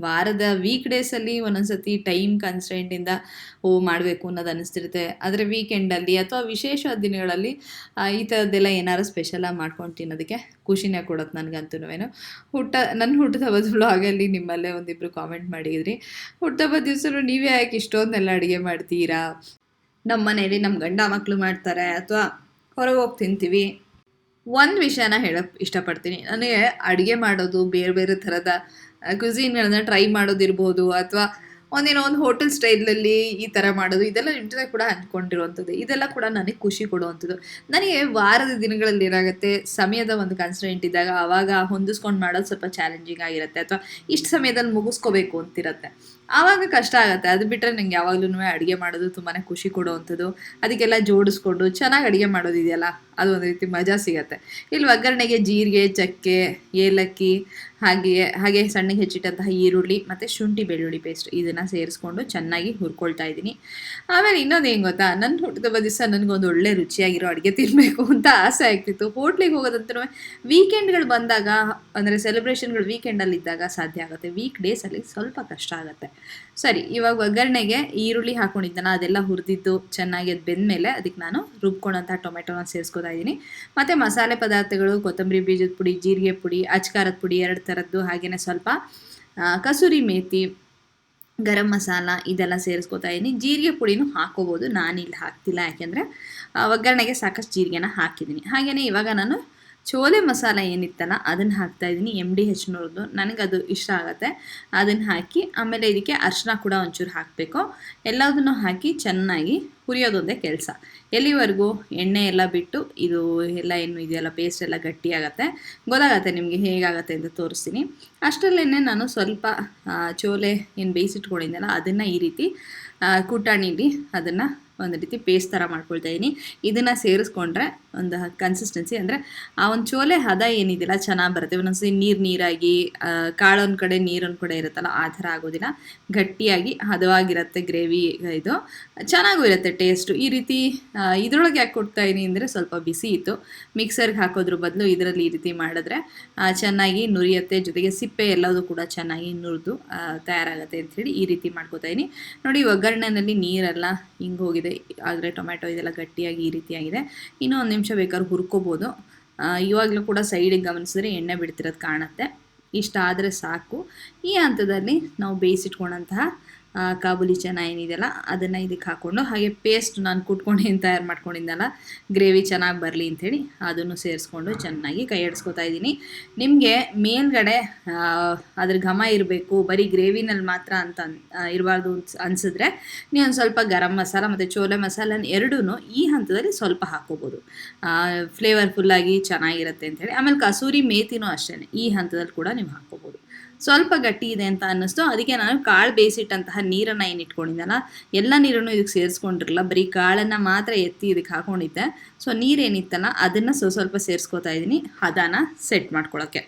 ವಾರದ ವೀಕ್ ಡೇಸಲ್ಲಿ ಒಂದೊಂದು ಸತಿ ಟೈಮ್ ಕನ್ಸ್ಟೆಂಟಿಂದ ಓ, ಮಾಡಬೇಕು ಅನ್ನೋದು ಅನ್ನಿಸ್ತಿರುತ್ತೆ. ಆದರೆ ವೀಕೆಂಡಲ್ಲಿ ಅಥವಾ ವಿಶೇಷ ದಿನಗಳಲ್ಲಿ ಈ ಥರದ್ದೆಲ್ಲ ಏನಾರು ಸ್ಪೆಷಲಾಗಿ ಮಾಡ್ಕೊಂಡು ತಿನ್ನೋದಕ್ಕೆ ಖುಷಿನೇ ಕೊಡುತ್ತೆ ನನಗಂತೂ ಹುಟ್ಟ ನನ್ನ ಹುಟ್ಟದ ಬದಲು ಆಗಲಿ ನಿಮ್ಮಲ್ಲೇ ಒಂದಿಬ್ಬರು ಕಾಮೆಂಟ್ ಮಾಡಿದ್ರಿ. ಹುಟ್ಟಿದ ಹಬ್ಬದ ದಿವಸ ನೀವೇ ಯಾಕೆ ಇಷ್ಟೊಂದೆಲ್ಲ ಅಡುಗೆ ಮಾಡ್ತೀರಾ? ನಮ್ಮ ಮನೆಯಲ್ಲಿ ನಮ್ಮ ಗಂಡ ಮಕ್ಕಳು ಮಾಡ್ತಾರೆ ಅಥವಾ ಹೊರಗೆ ಹೋಗಿ ತಿಂತೀವಿ. ಒಂದು ವಿಷಯನ ಹೇಳೋಕ್ಕೆ ಇಷ್ಟಪಡ್ತೀನಿ. ನನಗೆ ಅಡುಗೆ ಮಾಡೋದು ಬೇರೆ ಬೇರೆ ಥರದ ಕ್ಯುಸೀನ್ಗಳನ್ನ ಟ್ರೈ ಮಾಡೋದಿರ್ಬೋದು ಅಥವಾ ಒಂದೇನೋ ಒಂದು ಹೋಟೆಲ್ ಸ್ಟೈಲಲ್ಲಿ ಈ ಥರ ಮಾಡೋದು, ಇದೆಲ್ಲ ನಿಮ್ಮ ಕೂಡ ಹಂಚ್ಕೊಂಡಿರುವಂಥದ್ದು. ಇದೆಲ್ಲ ಕೂಡ ನನಗೆ ಖುಷಿ ಕೊಡುವಂಥದ್ದು. ನನಗೆ ವಾರದ ದಿನಗಳಲ್ಲಿ ಏನಾಗುತ್ತೆ, ಸಮಯದ ಒಂದು ಕನ್ಸ್ಟೆಂಟ್ ಇದ್ದಾಗ ಆವಾಗ ಹೊಂದಿಸ್ಕೊಂಡು ಮಾಡೋದು ಸ್ವಲ್ಪ ಚಾಲೆಂಜಿಂಗ್ ಆಗಿರುತ್ತೆ ಅಥವಾ ಇಷ್ಟು ಸಮಯದಲ್ಲಿ ಮುಗಿಸ್ಕೋಬೇಕು ಅಂತಿರುತ್ತೆ. ಆವಾಗ ಕಷ್ಟ ಆಗುತ್ತೆ. ಅದು ಬಿಟ್ಟರೆ ನಂಗೆ ಯಾವಾಗಲೂ ಅಡುಗೆ ಮಾಡೋದು ತುಂಬಾ ಖುಷಿ ಕೊಡುವಂಥದ್ದು. ಅದಕ್ಕೆಲ್ಲ ಜೋಡಿಸ್ಕೊಂಡು ಚೆನ್ನಾಗಿ ಅಡುಗೆ ಮಾಡೋದಿದೆಯಲ್ಲ? ಅದು ಒಂದು ರೀತಿ ಮಜಾ ಸಿಗತ್ತೆ. ಇಲ್ಲಿ ಒಗ್ಗರಣೆಗೆ ಜೀರಿಗೆ, ಚಕ್ಕೆ, ಏಲಕ್ಕಿ ಹಾಗೆಯೇ ಹಾಗೆ ಸಣ್ಣಗೆ ಹೆಚ್ಚಿಟ್ಟಂತಹ ಈರುಳ್ಳಿ ಮತ್ತು ಶುಂಠಿ ಬೆಳ್ಳುಳ್ಳಿ ಪೇಸ್ಟ್ ಇದನ್ನು ಸೇರಿಸ್ಕೊಂಡು ಚೆನ್ನಾಗಿ ಹುರ್ಕೊಳ್ತಾ ಇದ್ದೀನಿ. ಆಮೇಲೆ ಇನ್ನೊಂದು ಏನು ಗೊತ್ತಾ ನನ್ನ ಹುಟ್ಟಿದ ದಿವಸ ನನಗೊಂದು ಒಳ್ಳೆ ರುಚಿಯಾಗಿರೋ ಅಡುಗೆ ತಿನ್ನಬೇಕು ಅಂತ ಆಸೆ ಆಗ್ತಿತ್ತು. ಹೋಟ್ಲಿಗೆ ಹೋಗೋದಂತೂ ವೀಕೆಂಡ್ಗಳು ಬಂದಾಗ, ಅಂದರೆ ಸೆಲೆಬ್ರೇಷನ್ಗಳು ವೀಕೆಂಡಲ್ಲಿ ಇದ್ದಾಗ ಸಾಧ್ಯ ಆಗುತ್ತೆ. ವೀಕ್ ಡೇಸಲ್ಲಿ ಸ್ವಲ್ಪ ಕಷ್ಟ ಆಗುತ್ತೆ. ಸರಿ, ಇವಾಗ ಒಗ್ಗರಣೆಗೆ ಈರುಳ್ಳಿ ಹಾಕೊಂಡಿದ್ದನ, ಅದೆಲ್ಲ ಹುರಿದಿದ್ದು, ಚೆನ್ನಾಗಿ ಅದು ಬೆಂದಮೇಲೆ ಅದಕ್ಕೆ ನಾನು ರುಬ್ಕೊಂಡಂಥ ಟೊಮೆಟೊನ ಸೇರಿಸ್ಕೊತಾ ಇದ್ದೀನಿ ಮತ್ತು ಮಸಾಲೆ ಪದಾರ್ಥಗಳು, ಕೊತ್ತಂಬರಿ ಬೀಜದ ಪುಡಿ, ಜೀರಿಗೆ ಪುಡಿ, ಅಚ್ಕಾರದ ಪುಡಿ ಎರಡು ಥರದ್ದು ಹಾಗೆಯೇ ಸ್ವಲ್ಪ ಕಸೂರಿ ಮೇಥಿ ಗರಂ ಮಸಾಲ ಇದೆಲ್ಲ ಸೇರಿಸ್ಕೊತಾ ಇದ್ದೀನಿ ಜೀರಿಗೆ ಪುಡಿನೂ ಹಾಕೋಬೋದು ನಾನಿಲ್ಲಿ ಹಾಕ್ತಿಲ್ಲ ಯಾಕೆಂದರೆ ಒಗ್ಗರಣೆಗೆ ಸಾಕಷ್ಟು ಜೀರಿಗೆನ ಹಾಕಿದ್ದೀನಿ. ಹಾಗೆಯೇ ಇವಾಗ ನಾನು ಚೋಲೆ ಮಸಾಲ ಏನಿತ್ತಲ್ಲ, ಅದನ್ನು ಹಾಕ್ತಾ ಇದ್ದೀನಿ ಎಂ ಡಿ ಹೆಚ್ನವ್ರದ್ದು ನನಗದು ಇಷ್ಟ ಆಗುತ್ತೆ. ಅದನ್ನು ಹಾಕಿ, ಆಮೇಲೆ ಇದಕ್ಕೆ ಅರ್ಶಿನ ಕೂಡ ಒಂಚೂರು ಹಾಕಬೇಕು. ಎಲ್ಲದನ್ನು ಹಾಕಿ ಚೆನ್ನಾಗಿ ಹುರಿಯೋದೊಂದೇ ಕೆಲಸ. ಎಲ್ಲಿವರೆಗೂ ಎಣ್ಣೆ ಎಲ್ಲ ಬಿಟ್ಟು ಇದು ಎಲ್ಲ ಏನು ಇದೆಯಲ್ಲ ಪೇಸ್ಟ್ ಎಲ್ಲ ಗಟ್ಟಿಯಾಗತ್ತೆ ಗೊತ್ತಾಗತ್ತೆ ನಿಮಗೆ ಹೇಗಾಗತ್ತೆ ಅಂತ ತೋರಿಸ್ತೀನಿ. ಅಷ್ಟರಲ್ಲೇ ನಾನು ಸ್ವಲ್ಪ ಚೋಲೆ ಏನು ಬೇಯಿಸಿಟ್ಕೊಂಡಿದ್ದೆಲ್ಲ ಅದನ್ನು ಈ ರೀತಿ ಕುಟಾಣಿಲಿ ಅದನ್ನು ಒಂದು ರೀತಿ ಪೇಸ್ಟ್ ಥರ ಮಾಡ್ಕೊಳ್ತಾ ಇದ್ದೀನಿ ಇದನ್ನು ಸೇರಿಸ್ಕೊಂಡ್ರೆ ಒಂದು ಕನ್ಸಿಸ್ಟೆನ್ಸಿ ಅಂದರೆ ಆ ಒಂದು ಚೋಲೆ ಹದ ಏನಿದೆಯಲ್ಲ ಚೆನ್ನಾಗಿ ಬರುತ್ತೆ. ಒಂದೊಂದ್ಸರಿ ನೀರು ನೀರಾಗಿ ಆ, ಕಾಳು ಒಂದು ಕಡೆ ನೀರೊಂದು ಕಡೆ ಇರುತ್ತಲ್ಲ ಆ ಥರ ಆಗೋದಿಲ್ಲ. ಗಟ್ಟಿಯಾಗಿ ಹದವಾಗಿರುತ್ತೆ ಗ್ರೇವಿ ಇದು. ಚೆನ್ನಾಗೂ ಇರುತ್ತೆ ಟೇಸ್ಟು ಈ ರೀತಿ ಇದ್ರೊಳಗೆ ಯಾಕೆ ಕೊಡ್ತಾ ಇದ್ದೀನಿ ಅಂದರೆ ಸ್ವಲ್ಪ ಬಿಸಿ ಇತ್ತು. ಮಿಕ್ಸರ್ಗೆ ಹಾಕೋದ್ರ ಬದಲು ಇದರಲ್ಲಿ ಈ ರೀತಿ ಮಾಡಿದ್ರೆ ಚೆನ್ನಾಗಿ ನುರಿಯುತ್ತೆ. ಜೊತೆಗೆ ಸಿಪ್ಪೆ ಎಲ್ಲದೂ ಕೂಡ ಚೆನ್ನಾಗಿ ನುರಿದು ತಯಾರಾಗುತ್ತೆ ಅಂಥೇಳಿ ಈ ರೀತಿ ಮಾಡ್ಕೋತಾ ಇದ್ದೀನಿ ನೋಡಿ ಒಗ್ಗರಣೆಯಲ್ಲಿ ನೀರೆಲ್ಲ ಹಿಂಗೆ ಹೋಗಿದೆ. ಆದರೆ ಟೊಮ್ಯಾಟೊ ಇದೆಲ್ಲ ಗಟ್ಟಿಯಾಗಿ ಈ ರೀತಿಯಾಗಿದೆ. ಇನ್ನೂ ಒಂದು ನಿಮಿಷ ಬೇಕಾದ್ರೆ ಹುರ್ಕೋಬೋದು. ಇವಾಗಲೂ ಕೂಡ ಸೈಡಿಗೆ ಗಮನಿಸಿದ್ರೆ ಎಣ್ಣೆ ಬಿಡ್ತಿರೋದು ಕಾಣುತ್ತೆ. ಇಷ್ಟ ಆದರೆ ಸಾಕು. ಈ ಹಂತದಲ್ಲಿ ನಾವು ಬೇಯಿಸಿಟ್ಕೊಂಡಂತಹ ಕಾಬೂಲಿ ಚೆನ್ನ ಏನಿದೆಯಲ್ಲ, ಅದನ್ನು ಇದಕ್ಕೆ ಹಾಕ್ಕೊಂಡು ಹಾಗೆ ಪೇಸ್ಟ್ ನಾನು ಕುಟ್ಕೊಂಡು ಏನು ತಯಾರು ಮಾಡ್ಕೊಂಡಿದ್ದಲ್ಲ ಗ್ರೇವಿ ಚೆನ್ನಾಗಿ ಬರಲಿ ಅಂಥೇಳಿ ಅದನ್ನು ಸೇರಿಸ್ಕೊಂಡು ಚೆನ್ನಾಗಿ ಕೈ ಆಡಿಸ್ಕೊತಾ ಇದ್ದೀನಿ. ನಿಮಗೆ ಮೇಲ್ಗಡೆ ಅದ್ರ ಘಮ ಇರಬೇಕು, ಬರೀ ಗ್ರೇವಿನಲ್ಲಿ ಮಾತ್ರ ಅಂತ ಇರಬಾರ್ದು ಅನಿಸಿದ್ರೆ ನೀವು ಒಂದು ಸ್ವಲ್ಪ ಗರಂ ಮಸಾಲ ಮತ್ತು ಚೋಲೆ ಮಸಾಲ ಎರಡೂ ಈ ಹಂತದಲ್ಲಿ ಸ್ವಲ್ಪ ಹಾಕೋಬೋದು ಫ್ಲೇವರ್ಫುಲ್ಲಾಗಿ ಚೆನ್ನಾಗಿರುತ್ತೆ ಅಂಥೇಳಿ. ಆಮೇಲೆ ಕಸೂರಿ ಮೇತಿನೂ ಅಷ್ಟೇ ಈ ಹಂತದಲ್ಲಿ ಕೂಡ ನೀವು ಹಾಕೋಬೋದು ಸ್ವಲ್ಪ ಗಟ್ಟಿ ಇದೆ ಅಂತ ಅನ್ನಿಸ್ತು. ಅದಕ್ಕೆ ನಾನು ಕಾಳು ಬೇಯಿಸಿಟ್ಟಂತಹ ನೀರನ್ನು ಏನು ಇಟ್ಕೊಂಡಿದ್ದಲ್ಲ ಎಲ್ಲ ನೀರನ್ನು ಇದಕ್ಕೆ ಸೇರಿಸ್ಕೊಂಡಿರಲ್ಲ ಬರೀ ಕಾಳನ್ನು ಮಾತ್ರ ಎತ್ತಿ ಇದಕ್ಕೆ ಹಾಕೊಂಡಿದ್ದೆ. ಸೊ ನೀರೇನಿತ್ತಲ್ಲ ಅದನ್ನು ಸ್ವಲ್ಪ ಸ್ವಲ್ಪ ಸೇರಿಸ್ಕೊತಾ ಇದ್ದೀನಿ. ಹದಾನ ಸೆಟ್ ಮಾಡ್ಕೊಳ್ಳೋಕ್ಕೆ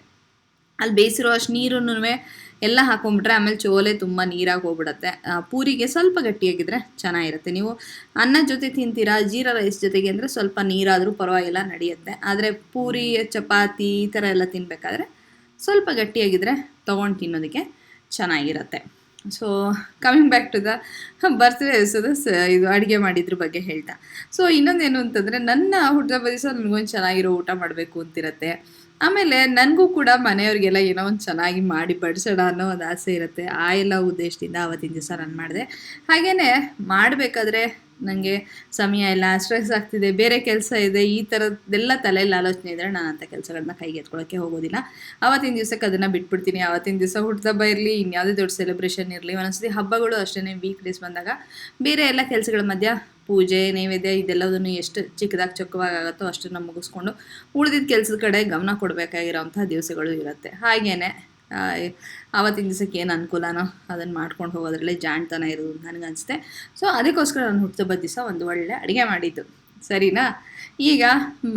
ಅಲ್ಲಿ ಬೇಯಿಸಿರೋ ಅಷ್ಟು ನೀರನ್ನು ಎಲ್ಲ ಹಾಕೊಂಡ್ಬಿಟ್ರೆ ಆಮೇಲೆ ಚೋಲೆ ತುಂಬ ನೀರಾಗಿ ಹೋಗ್ಬಿಡತ್ತೆ. ಪೂರಿಗೆ ಸ್ವಲ್ಪ ಗಟ್ಟಿಯಾಗಿದ್ದರೆ ಚೆನ್ನಾಗಿರುತ್ತೆ. ನೀವು ಅನ್ನ ಜೊತೆ ತಿಂತೀರಾ, ಜೀರಾ ರೈಸ್ ಜೊತೆಗೆ ಅಂದರೆ ಸ್ವಲ್ಪ ನೀರಾದರೂ ಪರವಾಗಿಲ್ಲ, ನಡೆಯುತ್ತೆ. ಆದರೆ ಪೂರಿ, ಚಪಾತಿ ಈ ಥರ ಎಲ್ಲ ತಿನ್ನಬೇಕಾದ್ರೆ ಸ್ವಲ್ಪ ಗಟ್ಟಿಯಾಗಿದ್ದರೆ ತೊಗೊಂಡು ತಿನ್ನೋದಕ್ಕೆ ಚೆನ್ನಾಗಿರುತ್ತೆ. So coming back to the birthday so ಸ ಇದು ಅಡುಗೆ ಮಾಡಿದ್ರ ಬಗ್ಗೆ ಹೇಳ್ತಾ. ಸೊ ಇನ್ನೊಂದೇನು ಅಂತಂದರೆ, ನನ್ನ ಹುಟ್ಟಿದ ದಿವಸ ನನಗೊಂದು ಚೆನ್ನಾಗಿರೋ ಊಟ ಮಾಡಬೇಕು ಅಂತಿರತ್ತೆ. ಆಮೇಲೆ ನನಗೂ ಕೂಡ ಮನೆಯವ್ರಿಗೆಲ್ಲ ಏನೋ ಒಂದು ಚೆನ್ನಾಗಿ ಮಾಡಿ ಬಡಿಸೋಣ ಅನ್ನೋ ಒಂದು ಆಸೆ ಇರುತ್ತೆ. ಆ ಎಲ್ಲ ಉದ್ದೇಶದಿಂದ ಆವತ್ತಿನ ದಿವಸ ನಾನು ಮಾಡಿದೆ. ಹಾಗೆಯೇ ಮಾಡಬೇಕಾದ್ರೆ ನನಗೆ ಸಮಯ ಇಲ್ಲ ಸ್ಟ್ರೆಸ್ ಆಗ್ತಿದೆ ಬೇರೆ ಕೆಲಸ ಇದೆ ಈ ಥರದ್ದೆಲ್ಲ ತಲೆಯಲ್ಲಿ ಆಲೋಚನೆ ಇದ್ದರೆ ನಾನು ಅಂಥ ಕೆಲಸಗಳನ್ನ ಕೈಗೆ ಎತ್ಕೊಳ್ಳೋಕ್ಕೆ ಹೋಗೋದಿಲ್ಲ. ಆವತ್ತಿನ ದಿವಸಕ್ಕೆ ಅದನ್ನು ಬಿಟ್ಬಿಡ್ತೀನಿ ಆವತ್ತಿನ ದಿವಸ ಹುಟ್ಟಿದಬ್ಬ ಇರಲಿ ಇನ್ಯಾವುದೇ ದೊಡ್ಡ ಸೆಲೆಬ್ರೇಷನ್ ಇರಲಿ ಒಂದೊಂದ್ಸತಿ ಹಬ್ಬಗಳು ಅಷ್ಟೇ ವೀಕ್ ಡೇಸ್ ಬಂದಾಗ ಬೇರೆ ಎಲ್ಲ ಕೆಲಸಗಳ ಮಧ್ಯ ಪೂಜೆ ನೈವೇದ್ಯ ಇದೆಲ್ಲದನ್ನು ಎಷ್ಟು ಚಿಕ್ಕದಾಗಿ ಚೊಕ್ಕವಾಗುತ್ತೋ ಅಷ್ಟನ್ನು ಮುಗಿಸ್ಕೊಂಡು ಉಳಿದಿದ್ದ ಕೆಲಸದ ಕಡೆ ಗಮನ ಕೊಡಬೇಕಾಗಿರೋಂಥ ದಿವಸಗಳು ಇರುತ್ತೆ. ಹಾಗೇನೆ ಆ, ಆವತ್ತಿನ ದಿವಸಕ್ಕೆ ಏನು ಅನುಕೂಲನೋ ಅದನ್ನು ಮಾಡ್ಕೊಂಡು ಹೋಗೋದ್ರಲ್ಲೇ ಜಾಣ್ತನ ಇರೋದು ನನಗನ್ಸುತ್ತೆ. ಸೊ ಅದಕ್ಕೋಸ್ಕರ ನಾನು ಹುಟ್ಟಿದ ದಿವಸ ಒಂದು ಒಳ್ಳೆ ಅಡುಗೆ ಮಾಡಿದ್ದು. ಸರಿನಾ? ಈಗ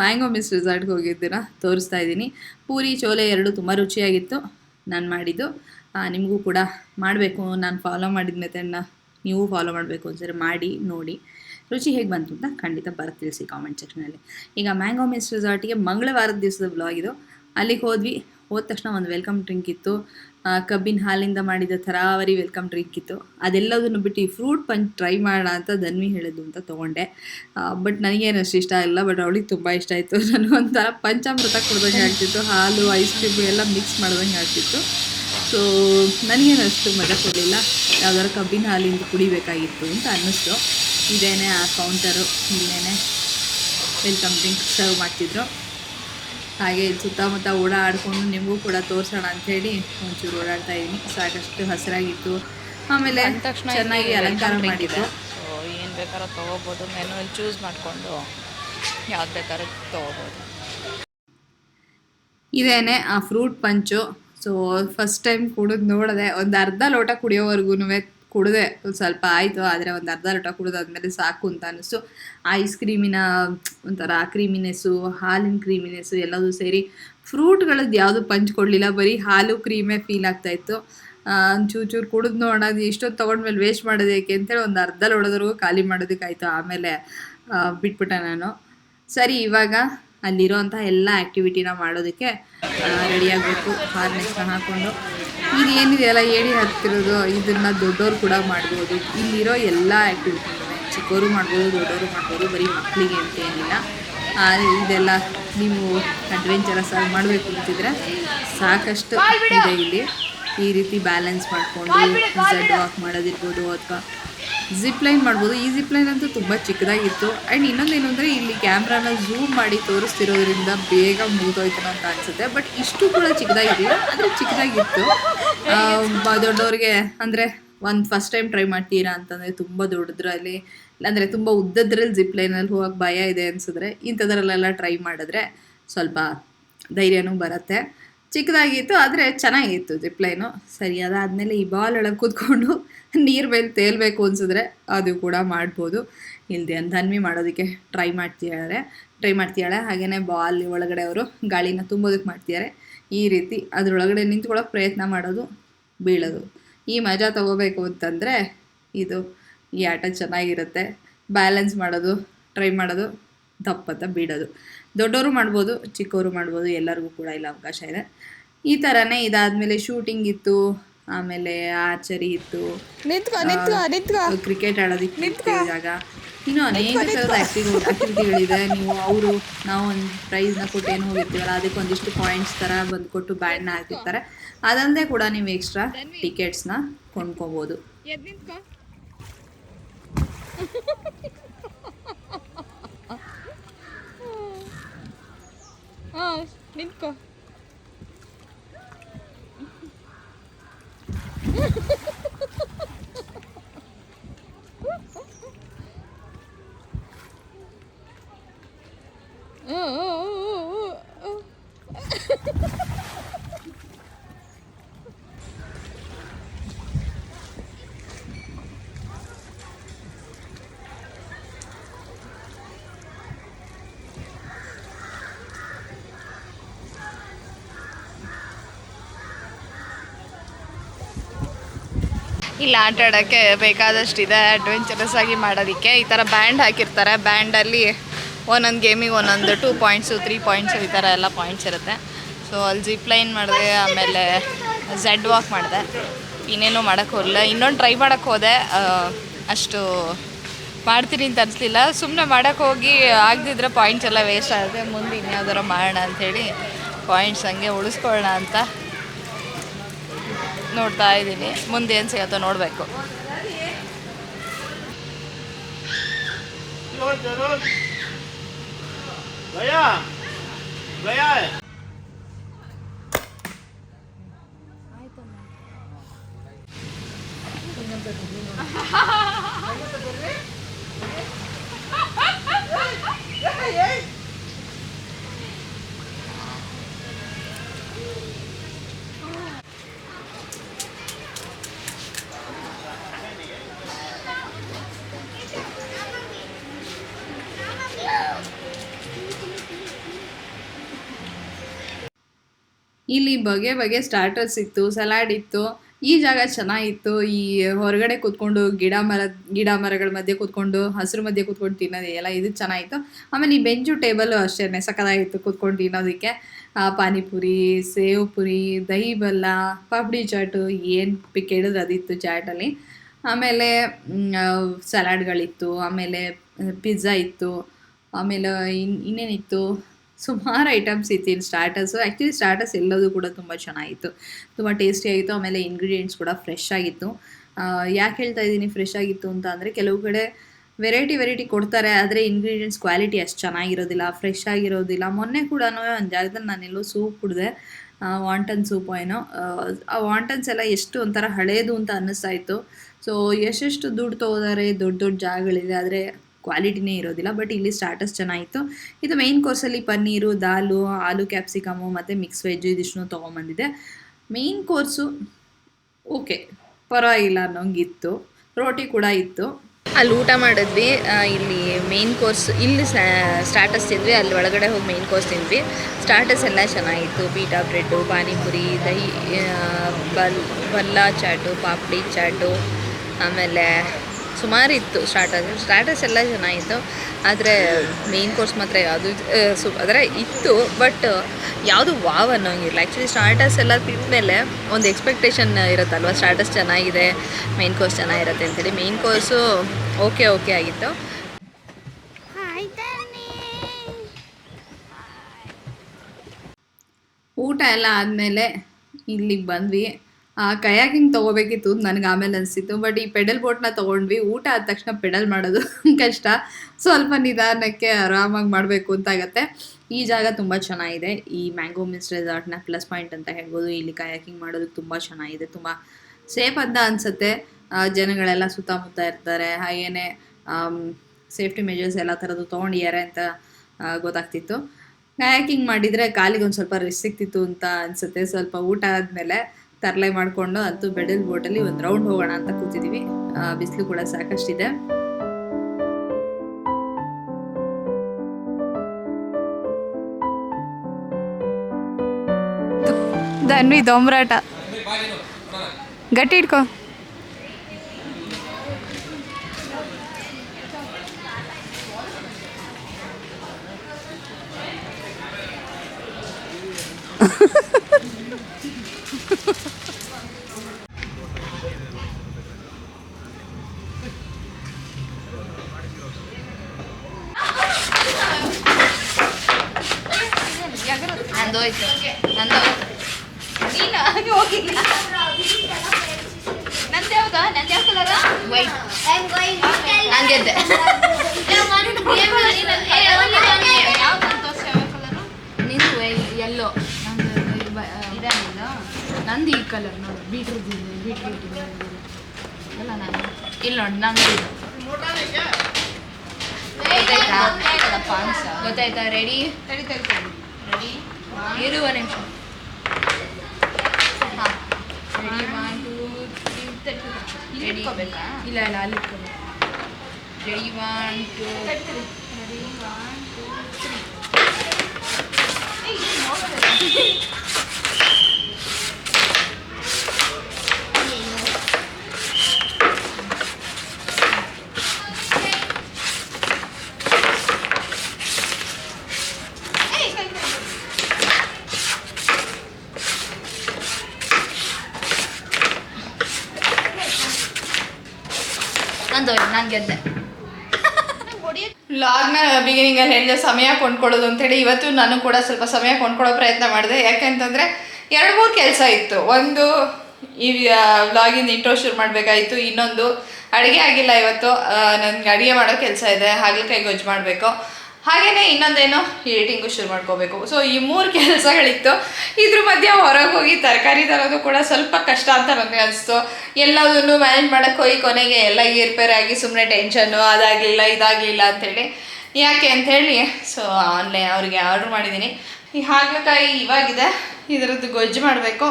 ಮ್ಯಾಂಗೋ ಮಿಸ್ ರಿಸಾರ್ಟ್ಗೆ ಹೋಗಿದ್ದೀನ ತೋರಿಸ್ತಾ ಇದ್ದೀನಿ. ಪೂರಿ, ಚೋಲೆ ಎರಡು ತುಂಬ ರುಚಿಯಾಗಿತ್ತು ನಾನು ಮಾಡಿದ್ದು. ನಿಮಗೂ ಕೂಡ ಮಾಡಬೇಕು. ನಾನು ಫಾಲೋ ಮಾಡಿದ ಮೆಥಡ್ನ ನೀವು ಫಾಲೋ ಮಾಡಬೇಕು ಒಂದ್ಸರಿ ಮಾಡಿ, ನೋಡಿ. ರುಚಿ ಹೇಗೆ ಬಂತು ಅಂತ ಖಂಡಿತ ಬರ, ತಿಳಿಸಿ ಕಾಮೆಂಟ್ ಸೆಕ್ಷನಲ್ಲಿ ಈಗ ಮ್ಯಾಂಗೋ ಮಿಸ್ ರೆಸಾರ್ಟಿಗೆ ಮಂಗಳವಾರದ ದಿವಸದ ಬ್ಲಾಗ್ ಇದು. ಅಲ್ಲಿಗೆ ಹೋದ್ವಿ. ಹೋದ ತಕ್ಷಣ ಒಂದು ವೆಲ್ಕಮ್ ಡ್ರಿಂಕ್ ಇತ್ತು. ಕಬ್ಬಿನ ಹಾಲಿಂದ ಮಾಡಿದ ಥರಾವರಿ ವೆಲ್ಕಮ್ ಡ್ರಿಂಕ್ ಇತ್ತು. ಅದೆಲ್ಲದನ್ನು ಬಿಟ್ಟು ಈ ಫ್ರೂಟ್ ಪಂಚ್ ಟ್ರೈ ಮಾಡೋಣ ಅಂತ ಧನ್ವಿ ಹೇಳಿದ್ದು ಅಂತ ತೊಗೊಂಡೆ. ಬಟ್ ನನಗೇನು ಅಷ್ಟು ಇಷ್ಟ ಇಲ್ಲ ಬಟ್ ಅವಳಿಗೆ ತುಂಬ ಇಷ್ಟ ಆಯಿತು. ನನಗೊಂಥರ ಪಂಚಾಮೃತ ಕೊಡ್ದಂಗೆ ಆಗ್ತಿತ್ತು. ಹಾಲು ಐಸ್ ಕ್ರೀಮ್ ಎಲ್ಲ ಮಿಕ್ಸ್ ಮಾಡ್ದಂಗೆ ಆಗ್ತಿತ್ತು. ಸೊ ನನಗೇನು ಅಷ್ಟು ಮಜಾ ಕೊಡಲಿಲ್ಲ. ಯಾವ್ದಾದ್ರು ಕಬ್ಬಿನ ಹಾಲಿಂದ ಕುಡಿಬೇಕಾಗಿತ್ತು ಅಂತ ಅನ್ನಿಸ್ತು. ಇದೇನೆ ಆ ಕೌಂಟರು ಇಲ್ಲೇನೆ ವೆಲ್ಕಮ್ ಡ್ರಿಂಕ್ ಸರ್ವ್ ಮಾಡ್ತಿದ್ರು. ಹಾಗೆ ಸುತ್ತಮುತ್ತ ಓಡಾಡ್ಕೊಂಡು ನಿಮಗೂ ಕೂಡ ತೋರಿಸೋಣ ಅಂಥೇಳಿ ಒಂಚೂರು ಓಡಾಡ್ತಾ ಇದ್ದೀನಿ ಸಾಕಷ್ಟು ಹಸಿರಾಗಿತ್ತು. ಆಮೇಲೆ ಅಂದ ತಕ್ಷಣ ಚೆನ್ನಾಗಿ ಅಲಂಕಾರ ಮಾಡಿದ್ದು. ಏನು ಬೇಕಾದ್ರೂ ತೊಗೋಬೋದು. ಮೆನುವಲ್ಲಿ ಚೂಸ್ ಮಾಡಿಕೊಂಡು ಯಾವ್ದು ಬೇಕಾದ್ರೂ ತೊಗೋಬೋದು. ಇದೇನೆ ಆ fruit punch so first time ಕುಡಿದು ನೋಡಿದೆ ಒಂದು ಅರ್ಧ ಲೋಟ ಕುಡಿಯೋವರೆಗೂ ಕುಡಿದೆ ಒಂದು ಸ್ವಲ್ಪ ಆಯಿತು, ಆದರೆ ಒಂದು ಅರ್ಧ ಲೋಟ ಕುಡಿದಾದ್ಮೇಲೆ ಸಾಕು ಅಂತ ಅನ್ನಿಸ್ತು ಐಸ್ ಕ್ರೀಮಿನ ಒಂಥರ ಕ್ರೀಮಿನೆಸ್ಸು ಹಾಲಿನ ಕ್ರೀಮಿನೆಸ್ಸು ಎಲ್ಲದೂ ಸೇರಿ ಫ್ರೂಟ್ಗಳದ್ದು ಯಾವುದು ಪಂಚ್ ಕೊಡಲಿಲ್ಲ, ಬರೀ ಹಾಲು ಕ್ರೀಮೇ ಫೀಲ್ ಆಗ್ತಾಯಿತ್ತು ಚೂರು ಚೂರು ಕುಡಿದು ನೋಡೋಣ ಅದು ಇಷ್ಟೊತ್ತು ತೊಗೊಂಡ್ಮೇಲೆ ವೇಸ್ಟ್ ಮಾಡೋದು ಏಕೆ ಅಂತೇಳಿ ಒಂದು ಅರ್ಧ ಲೋಡದವರೆಗೂ ಖಾಲಿ ಮಾಡೋದಕ್ಕಾಯ್ತು ಆಮೇಲೆ ಬಿಟ್ಬಿಟ್ಟೆ ನಾನು. ಸರಿ, ಇವಾಗ ಅಲ್ಲಿರೋಂಥ ಎಲ್ಲ ಆ್ಯಕ್ಟಿವಿಟಿನ ಮಾಡೋದಕ್ಕೆ ರೆಡಿಯಾಗಬೇಕು ಹಾರ್ನೆಸ್ನ ಹಾಕ್ಕೊಂಡು ಇದು ಏನಿದೆಯಲ್ಲ ಏಡಿ ಹತ್ತಿರೋದು ಇದನ್ನು ದೊಡ್ಡವರು ಕೂಡ ಮಾಡ್ಬೋದು. ಇಲ್ಲಿರೋ ಎಲ್ಲ ಆ್ಯಕ್ಟಿವಿಟಿ ಚಿಕ್ಕವರು ಮಾಡ್ಬೋದು ದೊಡ್ಡವರು ಮಾಡ್ಬೋದು ಬರೀ ಮಕ್ಕಳಿಗೆ ಅಂತ ಏನಿಲ್ಲ. ಇದೆಲ್ಲ ನೀವು ಅಡ್ವೆಂಚರಸ್ ಆಗಿ ಮಾಡಬೇಕು ಅಂತಿದ್ರೆ ಸಾಕಷ್ಟು ಇದೆ ಇಲ್ಲಿ. ಈ ರೀತಿ ಬ್ಯಾಲೆನ್ಸ್ ಮಾಡಿಕೊಂಡು ಝಡ್ ವಾಕ್ ಮಾಡೋದಿರ್ಬೋದು ಅಥವಾ ಜಿಪ್ ಲೈನ್ ಮಾಡ್ಬೋದು. ಈ ಜಿಪ್ ಲೈನ್ ಅಂತೂ ತುಂಬ ಚಿಕ್ಕದಾಗಿತ್ತು. ಆ್ಯಂಡ್ ಇನ್ನೊಂದೇನು ಅಂದರೆ ಇಲ್ಲಿ ಕ್ಯಾಮ್ರಾನ ಝೂಮ್ ಮಾಡಿ ತೋರಿಸ್ತಿರೋದ್ರಿಂದ ಬೇಗ ಮುಗಿದೋಯ್ತು ಅಂತ ಅನಿಸುತ್ತೆ. ಬಟ್ ಇಷ್ಟು ಕೂಡ ಚಿಕ್ಕದಾಗಿರಲಿಲ್ಲ. ಅಂದರೆ ಚಿಕ್ಕದಾಗಿತ್ತು. ದೊಡ್ಡವ್ರಿಗೆ ಅಂದರೆ ಒಂದು ಫಸ್ಟ್ ಟೈಮ್ ಟ್ರೈ ಮಾಡ್ತೀರಾ ಅಂತಂದರೆ ತುಂಬ ದೊಡ್ಡದ್ರಲ್ಲಿ ಅಂದರೆ ತುಂಬ ಉದ್ದದ್ರಲ್ಲಿ ಜಿಪ್ ಲೈನಲ್ಲಿ ಹೋಗೋಕೆ ಭಯ ಇದೆ ಅನಿಸಿದ್ರೆ ಇಂಥದ್ರಲ್ಲೆಲ್ಲ ಟ್ರೈ ಮಾಡಿದ್ರೆ ಸ್ವಲ್ಪ ಧೈರ್ಯನೂ ಬರುತ್ತೆ. ಚಿಕ್ಕದಾಗಿತ್ತು ಆದರೆ ಚೆನ್ನಾಗಿತ್ತು ಜಿಪ್ ಲೈನು ಸರಿ ಅದಾದಮೇಲೆ ಈ ಬಾಲ್ ಒಳಗೆ ಕೂತ್ಕೊಂಡು ನೀರು ಮೇಲೆ ತೇಲ್ಬೇಕು ಅನ್ಸಿದ್ರೆ ಅದು ಕೂಡ ಮಾಡ್ಬೋದು. ಇಲ್ಲದೆ ಧನ್ವಿ ಮಾಡೋದಕ್ಕೆ ಟ್ರೈ ಮಾಡ್ತಿದ್ದಾರೆ ಟ್ರೈ ಮಾಡ್ತಿದ್ದಾಳೆ ಹಾಗೆಯೇ ಬಾಲ್ ಒಳಗಡೆ ಅವರು ಗಾಳಿನ ತುಂಬೋದಕ್ಕೆ ಮಾಡ್ತಿದ್ದಾರೆ ಈ ರೀತಿ ಅದರೊಳಗಡೆ ನಿಂತ್ಕೊಳ್ಳೋಕೆ ಪ್ರಯತ್ನ ಮಾಡೋದು ಬೀಳೋದು. ಈ ಮಜಾ ತಗೋಬೇಕು ಅಂತಂದರೆ ಇದು ಈ ಆಟ ಚೆನ್ನಾಗಿರುತ್ತೆ. ಬ್ಯಾಲೆನ್ಸ್ ಮಾಡೋದು ಟ್ರೈ ಮಾಡೋದು, ದಪ್ಪತ್ತ ಬೀಡೋದು ದೊಡ್ಡವರು ಮಾಡ್ಬೋದು ಚಿಕ್ಕವರು ಮಾಡ್ಬೋದು, ಎಲ್ಲರಿಗೂ ಕೂಡ ಇಲ್ಲ ಅವಕಾಶ ಇದೆ. ಈ ಥರನೇ ಇದಾದಮೇಲೆ ಶೂಟಿಂಗ್ ಇತ್ತು. ಆಮೇಲೆ ಆರ್ಚರಿ ಇತ್ತು. ನಿಂತ್ಕೋ ನಿಂತ್ಕೋ ನಿಂತ್ಕೋ. ಕ್ರಿಕೆಟ್ ಆಡೋದಿಕ್ಕೆ ಇತ್ತು ಇನ್ನು ಅನೇಕ ಥರದ ಆಕ್ಟಿವ್ ಆಕ್ಟಿವಿಟಿಗಳಿದೆ ನೀವು ಅವರು ನಾವು ಒಂದು ಪ್ರೈಸ್ನ ಕೊಟ್ಟು ಏನು ಹೋಗಿರ್ತೀವಲ್ಲ ಅದಕ್ಕೆ ಒಂದಿಷ್ಟು ಪಾಯಿಂಟ್ಸ್ ಥರ ಬಂದು ಕೊಟ್ಟು ಬ್ಯಾಂಡ್ನ ಹಾಕಿರ್ತಾರೆ ಅದಲ್ಲದೆ ಕೂಡ ನೀವು ಎಕ್ಸ್ಟ್ರಾ ಟಿಕೆಟ್ಸ್ನ ಕೊಂಡ್ಕೊಬೋದು. ಎದ್ ನಿಂತ್ಕೋ ಹಾಂ ನಿಂತ್ಕೋ ಇಲ್ಲಿ, ಆಟ ಆಡೋಕ್ಕೆ ಬೇಕಾದಷ್ಟಿದೆ. ಅಡ್ವೆಂಚರಸ್ ಆಗಿ ಮಾಡೋದಕ್ಕೆ ಈ ಥರ ಬ್ಯಾಂಡ್ ಹಾಕಿರ್ತಾರೆ. ಬ್ಯಾಂಡಲ್ಲಿ ಒಂದೊಂದು ಗೇಮಿಗೆ ಒಂದೊಂದು ಟೂ ಪಾಯಿಂಟ್ಸು ತ್ರೀ ಪಾಯಿಂಟ್ಸು ಈ ಥರ ಎಲ್ಲ ಪಾಯಿಂಟ್ಸ್ ಇರುತ್ತೆ. ಸೊ ಅಲ್ಲಿ ಜಿಪ್ ಲೈನ್ ಮಾಡಿದೆ, ಆಮೇಲೆ ಝೆಡ್ ವಾಕ್ ಮಾಡಿದೆ. ಇನ್ನೇನು ಮಾಡೋಕ್ಕೆ ಹೋಗಲಿಲ್ಲ. ಇನ್ನೊಂದು ಟ್ರೈ ಮಾಡೋಕ್ಕೆ ಹೋದೆ. ಅಷ್ಟು ಮಾಡ್ತೀನಿ ಅಂತ ಅನಿಸ್ಲಿಲ್ಲ. ಸುಮ್ಮನೆ ಮಾಡೋಕ್ಕೆ ಹೋಗಿ ಆಗದಿದ್ರೆ ಪಾಯಿಂಟ್ಸ್ ಎಲ್ಲ ವೇಸ್ಟ್ ಆಗುತ್ತೆ ಮುಂದೆ ಇನ್ಯಾವ್ದಾರ ಮಾಡೋಣ ಅಂಥೇಳಿ ಪಾಯಿಂಟ್ಸ್ ಹಂಗೆ ಉಳಿಸ್ಕೊಳ್ಳೋಣ ಅಂತ ನೋಡ್ತಾ ಇದ್ದೀನಿ ಮುಂದೆ ಏನು ಸಿಗುತ್ತೋ ನೋಡಬೇಕು. ಗಯಾ ಗಯಾ ಇಲ್ಲಿ ಬಗೆ ಬಗೆ ಸ್ಟಾರ್ಟರ್ಸ್ ಇತ್ತು ಸಲಾಡ್ ಇತ್ತು, ಈ ಜಾಗ ಚೆನ್ನಾಗಿತ್ತು, ಈ ಹೊರಗಡೆ ಕೂತ್ಕೊಂಡು ಗಿಡ ಮರ, ಗಿಡ ಮರಗಳ ಮಧ್ಯೆ ಕೂತ್ಕೊಂಡು, ಹಸಿರು ಮಧ್ಯೆ ಕೂತ್ಕೊಂಡು ತಿನ್ನೋದು ಎಲ್ಲ ಇದು ಚೆನ್ನಾಗಿತ್ತು. ಆಮೇಲೆ ಈ ಬೆಂಚು ಟೇಬಲ್ ಅಷ್ಟೇ ಸಕ್ಕದಾಗಿತ್ತು ಕೂತ್ಕೊಂಡು ತಿನ್ನೋದಕ್ಕೆ. ಪಾನಿಪುರಿ, ಸೇವ್ ಪುರಿ, ದಹಿ ಬಲ್ಲ, ಪಾಪಡಿ ಚಾಟು, ಏನು ಕೇಳಿದ್ರೆ ಅದಿತ್ತು ಚಾಟಲ್ಲಿ ಆಮೇಲೆ ಸಲಾಡ್ಗಳಿತ್ತು ಆಮೇಲೆ, ಪಿಜ್ಜಾ ಇತ್ತು, ಆಮೇಲೆ ಇನ್, ಇನ್ನೇನಿತ್ತು? ಸುಮಾರು ಐಟಮ್ಸ್ ಇತ್ತು ಸ್ಟಾರ್ಟರ್ಸು ಆ್ಯಕ್ಚುಲಿ ಸ್ಟಾರ್ಟರ್ಸ್ ಎಲ್ಲದೂ ಕೂಡ ತುಂಬ ಚೆನ್ನಾಗಿತ್ತು. ತುಂಬ ಟೇಸ್ಟಿಯಾಗಿತ್ತು ಆಮೇಲೆ ಇಂಗ್ರೀಡಿಯೆಂಟ್ಸ್ ಕೂಡ ಫ್ರೆಶ್ ಆಗಿತ್ತು. ಯಾಕೆ ಹೇಳ್ತಾ ಇದ್ದೀನಿ ಫ್ರೆಶ್ ಆಗಿತ್ತು ಅಂತ ಅಂದರೆ ಕೆಲವು ಕಡೆ ವೆರೈಟಿ ವೆರೈಟಿ ಕೊಡ್ತಾರೆ, ಆದರೆ ಇಂಗ್ರೀಡಿಯೆಂಟ್ಸ್ ಕ್ವಾಲಿಟಿ ಅಷ್ಟು ಚೆನ್ನಾಗಿರೋದಿಲ್ಲ ಫ್ರೆಶ್ ಆಗಿರೋದಿಲ್ಲ. ಮೊನ್ನೆ ಕೂಡ ಒಂದು ಜಾಗದಲ್ಲಿ ನಾನೆಲ್ಲೋ ಸೂಪ್ ಕುಡಿದೆ ವಾಂಟನ್ ಸೂಪ್ ಏನೋ, ಆ ವಾಂಟನ್ಸ್ ಎಲ್ಲ ಎಷ್ಟು ಒಂಥರ ಹಳೇದು ಅಂತ ಅನ್ನಿಸ್ತಾ ಇತ್ತು. ಸೊ ಎಷ್ಟೆಷ್ಟು ದುಡ್ಡು ತೊಗೋದಾರೆ ದೊಡ್ಡ ದೊಡ್ಡ ಜಾಗಗಳಿದೆ, ಆದರೆ ಕ್ವಾಲಿಟಿನೇ ಇರೋದಿಲ್ಲ ಬಟ್ ಇಲ್ಲಿ ಸ್ಟಾರ್ಟಸ್ ಚೆನ್ನಾಗಿತ್ತು. ಇದು ಮೇಯ್ನ್ ಕೋರ್ಸಲ್ಲಿ ಪನ್ನೀರು, ದಾಲು ಆಲೂ ಕ್ಯಾಪ್ಸಿಕಮು ಮತ್ತು ಮಿಕ್ಸ್ ವೆಜ್ ಇದಿಷ್ಟು ತೊಗೊಂಬಂದಿದೆ ಮೇಯ್ನ್ ಕೋರ್ಸು ಓಕೆ ಪರವಾಗಿಲ್ಲ ಅನ್ನೋಂಗಿತ್ತು. ರೋಟಿ ಕೂಡ ಇತ್ತು. ಅಲ್ಲಿ ಊಟ ಮಾಡಿದ್ವಿ. ಇಲ್ಲಿ ಮೇನ್ ಕೋರ್ಸ್ ಇಲ್ಲಿ ಸ್ಟಾರ್ಟಸ್ ತಿಂದ್ವಿ. ಅಲ್ಲಿ ಒಳಗಡೆ ಹೋಗಿ ಮೇನ್ ಕೋರ್ಸ್ ತಿಂದ್ವಿ. ಸ್ಟಾರ್ಟಸ್ ಎಲ್ಲ ಚೆನ್ನಾಗಿತ್ತು. ಪೀಟಾ ಬ್ರೆಡ್ಡು, ಪಾನಿಪುರಿ, ದಹಿ ಬಲ್ ಬಲ್ಲ ಚಾಟು ಪಾಪ್ಡಿ ಚಾಟು, ಆಮೇಲೆ ಸುಮಾರು ಇತ್ತು ಸ್ಟಾರ್ಟರ್ಸ್ ಸ್ಟಾರ್ಟರ್ಸ್ ಎಲ್ಲ ಚೆನ್ನಾಗಿತ್ತು. ಆದರೆ ಮೇನ್ ಕೋರ್ಸ್ ಮಾತ್ರ ಯಾವುದು ಸು ಅಂದರೆ ಇತ್ತು ಬಟ್ ಯಾವುದು ವಾವ್ ಅನ್ನೋಂಗಿಲ್ಲ. ಆ್ಯಕ್ಚುಲಿ ಸ್ಟಾರ್ಟರ್ಸ್ ಎಲ್ಲ ತಿಂದಮೇಲೆ ಒಂದು ಎಕ್ಸ್ಪೆಕ್ಟೇಷನ್ ಇರುತ್ತಲ್ವ? ಸ್ಟಾರ್ಟರ್ಸ್ ಚೆನ್ನಾಗಿದೆ ಮೇನ್ ಕೋರ್ಸ್ ಚೆನ್ನಾಗಿರುತ್ತೆ ಅಂತೇಳಿ. ಮೇನ್ ಕೋರ್ಸು ಓಕೆ ಓಕೆ ಆಗಿತ್ತು. ಊಟ ಎಲ್ಲ ಆದಮೇಲೆ ಇಲ್ಲಿಗೆ ಬಂದ್ವಿ. ಕಯಾಕಿಂಗ್ ತಗೋಬೇಕಿತ್ತು ನನಗೆ ಆಮೇಲೆ ಅನಿಸಿತ್ತು. ಬಟ್ ಈ ಪೆಡಲ್ ಬೋಟ್ನ ತೊಗೊಂಡ್ವಿ. ಊಟ ಆದ ತಕ್ಷಣ ಪೆಡಲ್ ಮಾಡೋದು ಕಷ್ಟ. ಸ್ವಲ್ಪ ನಿಧಾನಕ್ಕೆ ಆರಾಮಾಗಿ ಮಾಡಬೇಕು ಅಂತಾಗತ್ತೆ ಈ ಜಾಗ ತುಂಬ ಚೆನ್ನಾಗಿದೆ. ಈ ಮ್ಯಾಂಗೋ ಮಿಸ್ ರೆಸಾರ್ಟ್ನ ಪ್ಲಸ್ ಪಾಯಿಂಟ್ ಅಂತ ಹೇಳ್ಬೋದು. ಇಲ್ಲಿ ಕಯಾಕಿಂಗ್ ಮಾಡೋದಕ್ಕೆ ತುಂಬ ಚೆನ್ನಾಗಿದೆ. ತುಂಬ ಸೇಫ್ ಅಂತ ಅನಿಸುತ್ತೆ. ಜನಗಳೆಲ್ಲ ಸುತ್ತಮುತ್ತ ಇರ್ತಾರೆ. ಹಾಗೇನೆ ಸೇಫ್ಟಿ ಮೆಜರ್ಸ್ ಎಲ್ಲ ಥರದ್ದು ತೊಗೊಂಡಿದ್ದಾರೆ ಅಂತ ಗೊತ್ತಾಗ್ತಿತ್ತು. ಕಯಾಕಿಂಗ್ ಮಾಡಿದರೆ ಕಾಲಿಗೆ ಒಂದು ಸ್ವಲ್ಪ ರಿಸ್ಕ್ ಸಿಗ್ತಿತ್ತು ಅಂತ ಅನಿಸುತ್ತೆ. ಸ್ವಲ್ಪ ಊಟ ಆದಮೇಲೆ. ತರಲೆ ಮಾಡಿಕೊಂಡು ಅದು ಬೆಡಲ್ ಬೋಟಲ್ಲಿ ಒಂದು ರೌಂಡ್ ಹೋಗೋಣ ಅಂತ ಕೂತಿದ್ದೀವಿ ಬಿಸಿಲು ಕೂಡ ಸಾಕಷ್ಟಿದೆ. ಧನ್ವಿ ದೊಂಬರಾಟ ಗಟ್ಟಿ ಇಟ್ಕೋ. ಕಲರ್ ವೈಟ್ ನಾನು ಗೆದ್ದೆ ನಿಂದು ಎಲ್ಲೋ ನಂದು ಈ ಕಲರ್ ನೋಡು. ಬೀಟ್ರೂಟ್ ಇದೆ ಬೀಟ್ರೂಟ್ ಇದೆ ಅಲ್ಲ ನಾನು. ಇಲ್ಲ ನೋಡಿ, ನಂದು ಗೊತ್ತಾಯ್ತಾ? ಗೊತ್ತಾಯ್ತಾ? ರೆಡಿ ರೆಡಿ ಇರು ಒಂದು ನಿಮಿಷ. ಹಾಂ. ರೆಡಿ ಮಾಡಿ ರೆಡಿ ಇಲ್ಲ ಇಲ್ಲ ಅಲ್ಲಿ ready one two ready one two three ನಂದು ನಾನು ಗೆದ್ದೆ ಲಾಗ್ನ ಬಿಗಿನಿಂಗಲ್ಲಿ ಹೇಳಿದೆ, ಸಮಯ ಕೊಂಡ್ಕೊಳ್ಳೋದು ಅಂತೇಳಿ. ಇವತ್ತು ನಾನು ಕೂಡ ಸ್ವಲ್ಪ ಸಮಯ ಕೊಂಡ್ಕೊಳ್ಳೋ ಪ್ರಯತ್ನ ಮಾಡಿದೆ. ಯಾಕೆಂತಂದರೆ ಎರಡು ಮೂರು ಕೆಲಸ ಇತ್ತು. ಒಂದು, ಈ ವ್ಲಾಗಿನ ಇಂಟ್ರೋ ಶುರು ಮಾಡಬೇಕಾಯಿತು. ಇನ್ನೊಂದು, ಅಡುಗೆ ಆಗಿಲ್ಲ ಇವತ್ತು. ನನಗೆ ಅಡುಗೆ ಮಾಡೋ ಕೆಲಸ ಇದೆ. ಹಾಗಲಕಾಯಿ ಗೊಜ್ಜು ಮಾಡಬೇಕು. ಹಾಗೆಯೇ ಇನ್ನೊಂದೇನು ಎಡಿಟಿಂಗು ಶುರು ಮಾಡ್ಕೋಬೇಕು. ಸೊ ಈ ಮೂರು ಕೆಲಸಗಳಿತ್ತು. ಇದ್ರ ಮಧ್ಯೆ ಹೊರಗೆ ಹೋಗಿ ತರಕಾರಿ ತರೋದು ಕೂಡ ಸ್ವಲ್ಪ ಕಷ್ಟ ಅಂತ ನನಗೆ ಅನಿಸ್ತು. ಎಲ್ಲದನ್ನು ಮ್ಯಾನೇಜ್ ಮಾಡೋಕ್ಕೆ ಹೋಗಿ ಕೊನೆಗೆ ಎಲ್ಲ ಏರ್ಪೇರ್ ಆಗಿ ಸುಮ್ಮನೆ ಟೆನ್ಷನ್ನು ಅದಾಗಲಿಲ್ಲ, ಇದಾಗಲಿಲ್ಲ ಅಂಥೇಳಿ ಯಾಕೆ ಅಂಥೇಳಿ ಸೊ ಆನ್ಲೈನ್ ಅವ್ರಿಗೆ ಆರ್ಡ್ರ್ ಮಾಡಿದ್ದೀನಿ ಈ ಹಾಗಲಕಾಯಿ ಇವಾಗಿದೆ. ಇದರದ್ದು ಗೊಜ್ಜು ಮಾಡಬೇಕು.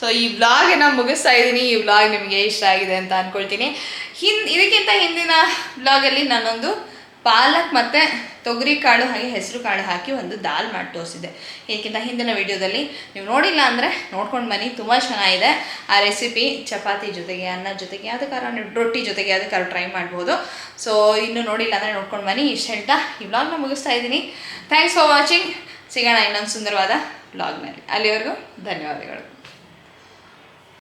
ಸೊ ಈ ವ್ಲಾಗನ್ನ ಮುಗಿಸ್ತಾ ಇದ್ದೀನಿ ಈ ವ್ಲಾಗ್ ನಿಮಗೆ ಇಷ್ಟ ಆಗಿದೆ ಅಂತ ಅಂದ್ಕೊಳ್ತೀನಿ ಹಿಂದ್, ಇದಕ್ಕಿಂತ ಹಿಂದಿನ ವ್ಲಾಗಲ್ಲಿ ನಾನೊಂದು ಪಾಲಕ್ ಮತ್ತು ತೊಗರಿ ಕಾಳು ಹಾಗೆ ಹೆಸರು ಕಾಳು ಹಾಕಿ ಒಂದು ದಾಲ್ ಮಾಡಿ ತೋರಿಸಿದೆ ಇದಕ್ಕಿಂತ ಹಿಂದಿನ ವಿಡಿಯೋದಲ್ಲಿ ನೀವು ನೋಡಿಲ್ಲ ಅಂದರೆ ನೋಡ್ಕೊಂಡು ಬನ್ನಿ. ತುಂಬ ಚೆನ್ನಾಗಿದೆ. ಆ ರೆಸಿಪಿ ಚಪಾತಿ ಜೊತೆಗೆ, ಅನ್ನ ಜೊತೆಗೆ ಯಾವುದಕ್ಕಾರ ರೊಟ್ಟಿ ಜೊತೆಗೆ ಯಾವುದಕ್ಕಾರ ಟ್ರೈ ಮಾಡ್ಬೋದು. ಸೊ ಇನ್ನು ನೋಡಿಲ್ಲ ಅಂದರೆ ನೋಡ್ಕೊಂಡು ಬನ್ನಿ. ಇಷ್ಟು ಹೇಳ್ತಾ ಈ ವ್ಲಾಗ್ನ ಮುಗಿಸ್ತಾ ಇದ್ದೀನಿ. ಥ್ಯಾಂಕ್ಸ್ ಫಾರ್ ವಾಚಿಂಗ್ ಸಿಗೋಣ ಇನ್ನೊಂದು ಸುಂದರವಾದ ವ್ಲಾಗ್ನಲ್ಲಿ ಅಲ್ಲಿವರೆಗೂ ಧನ್ಯವಾದಗಳು.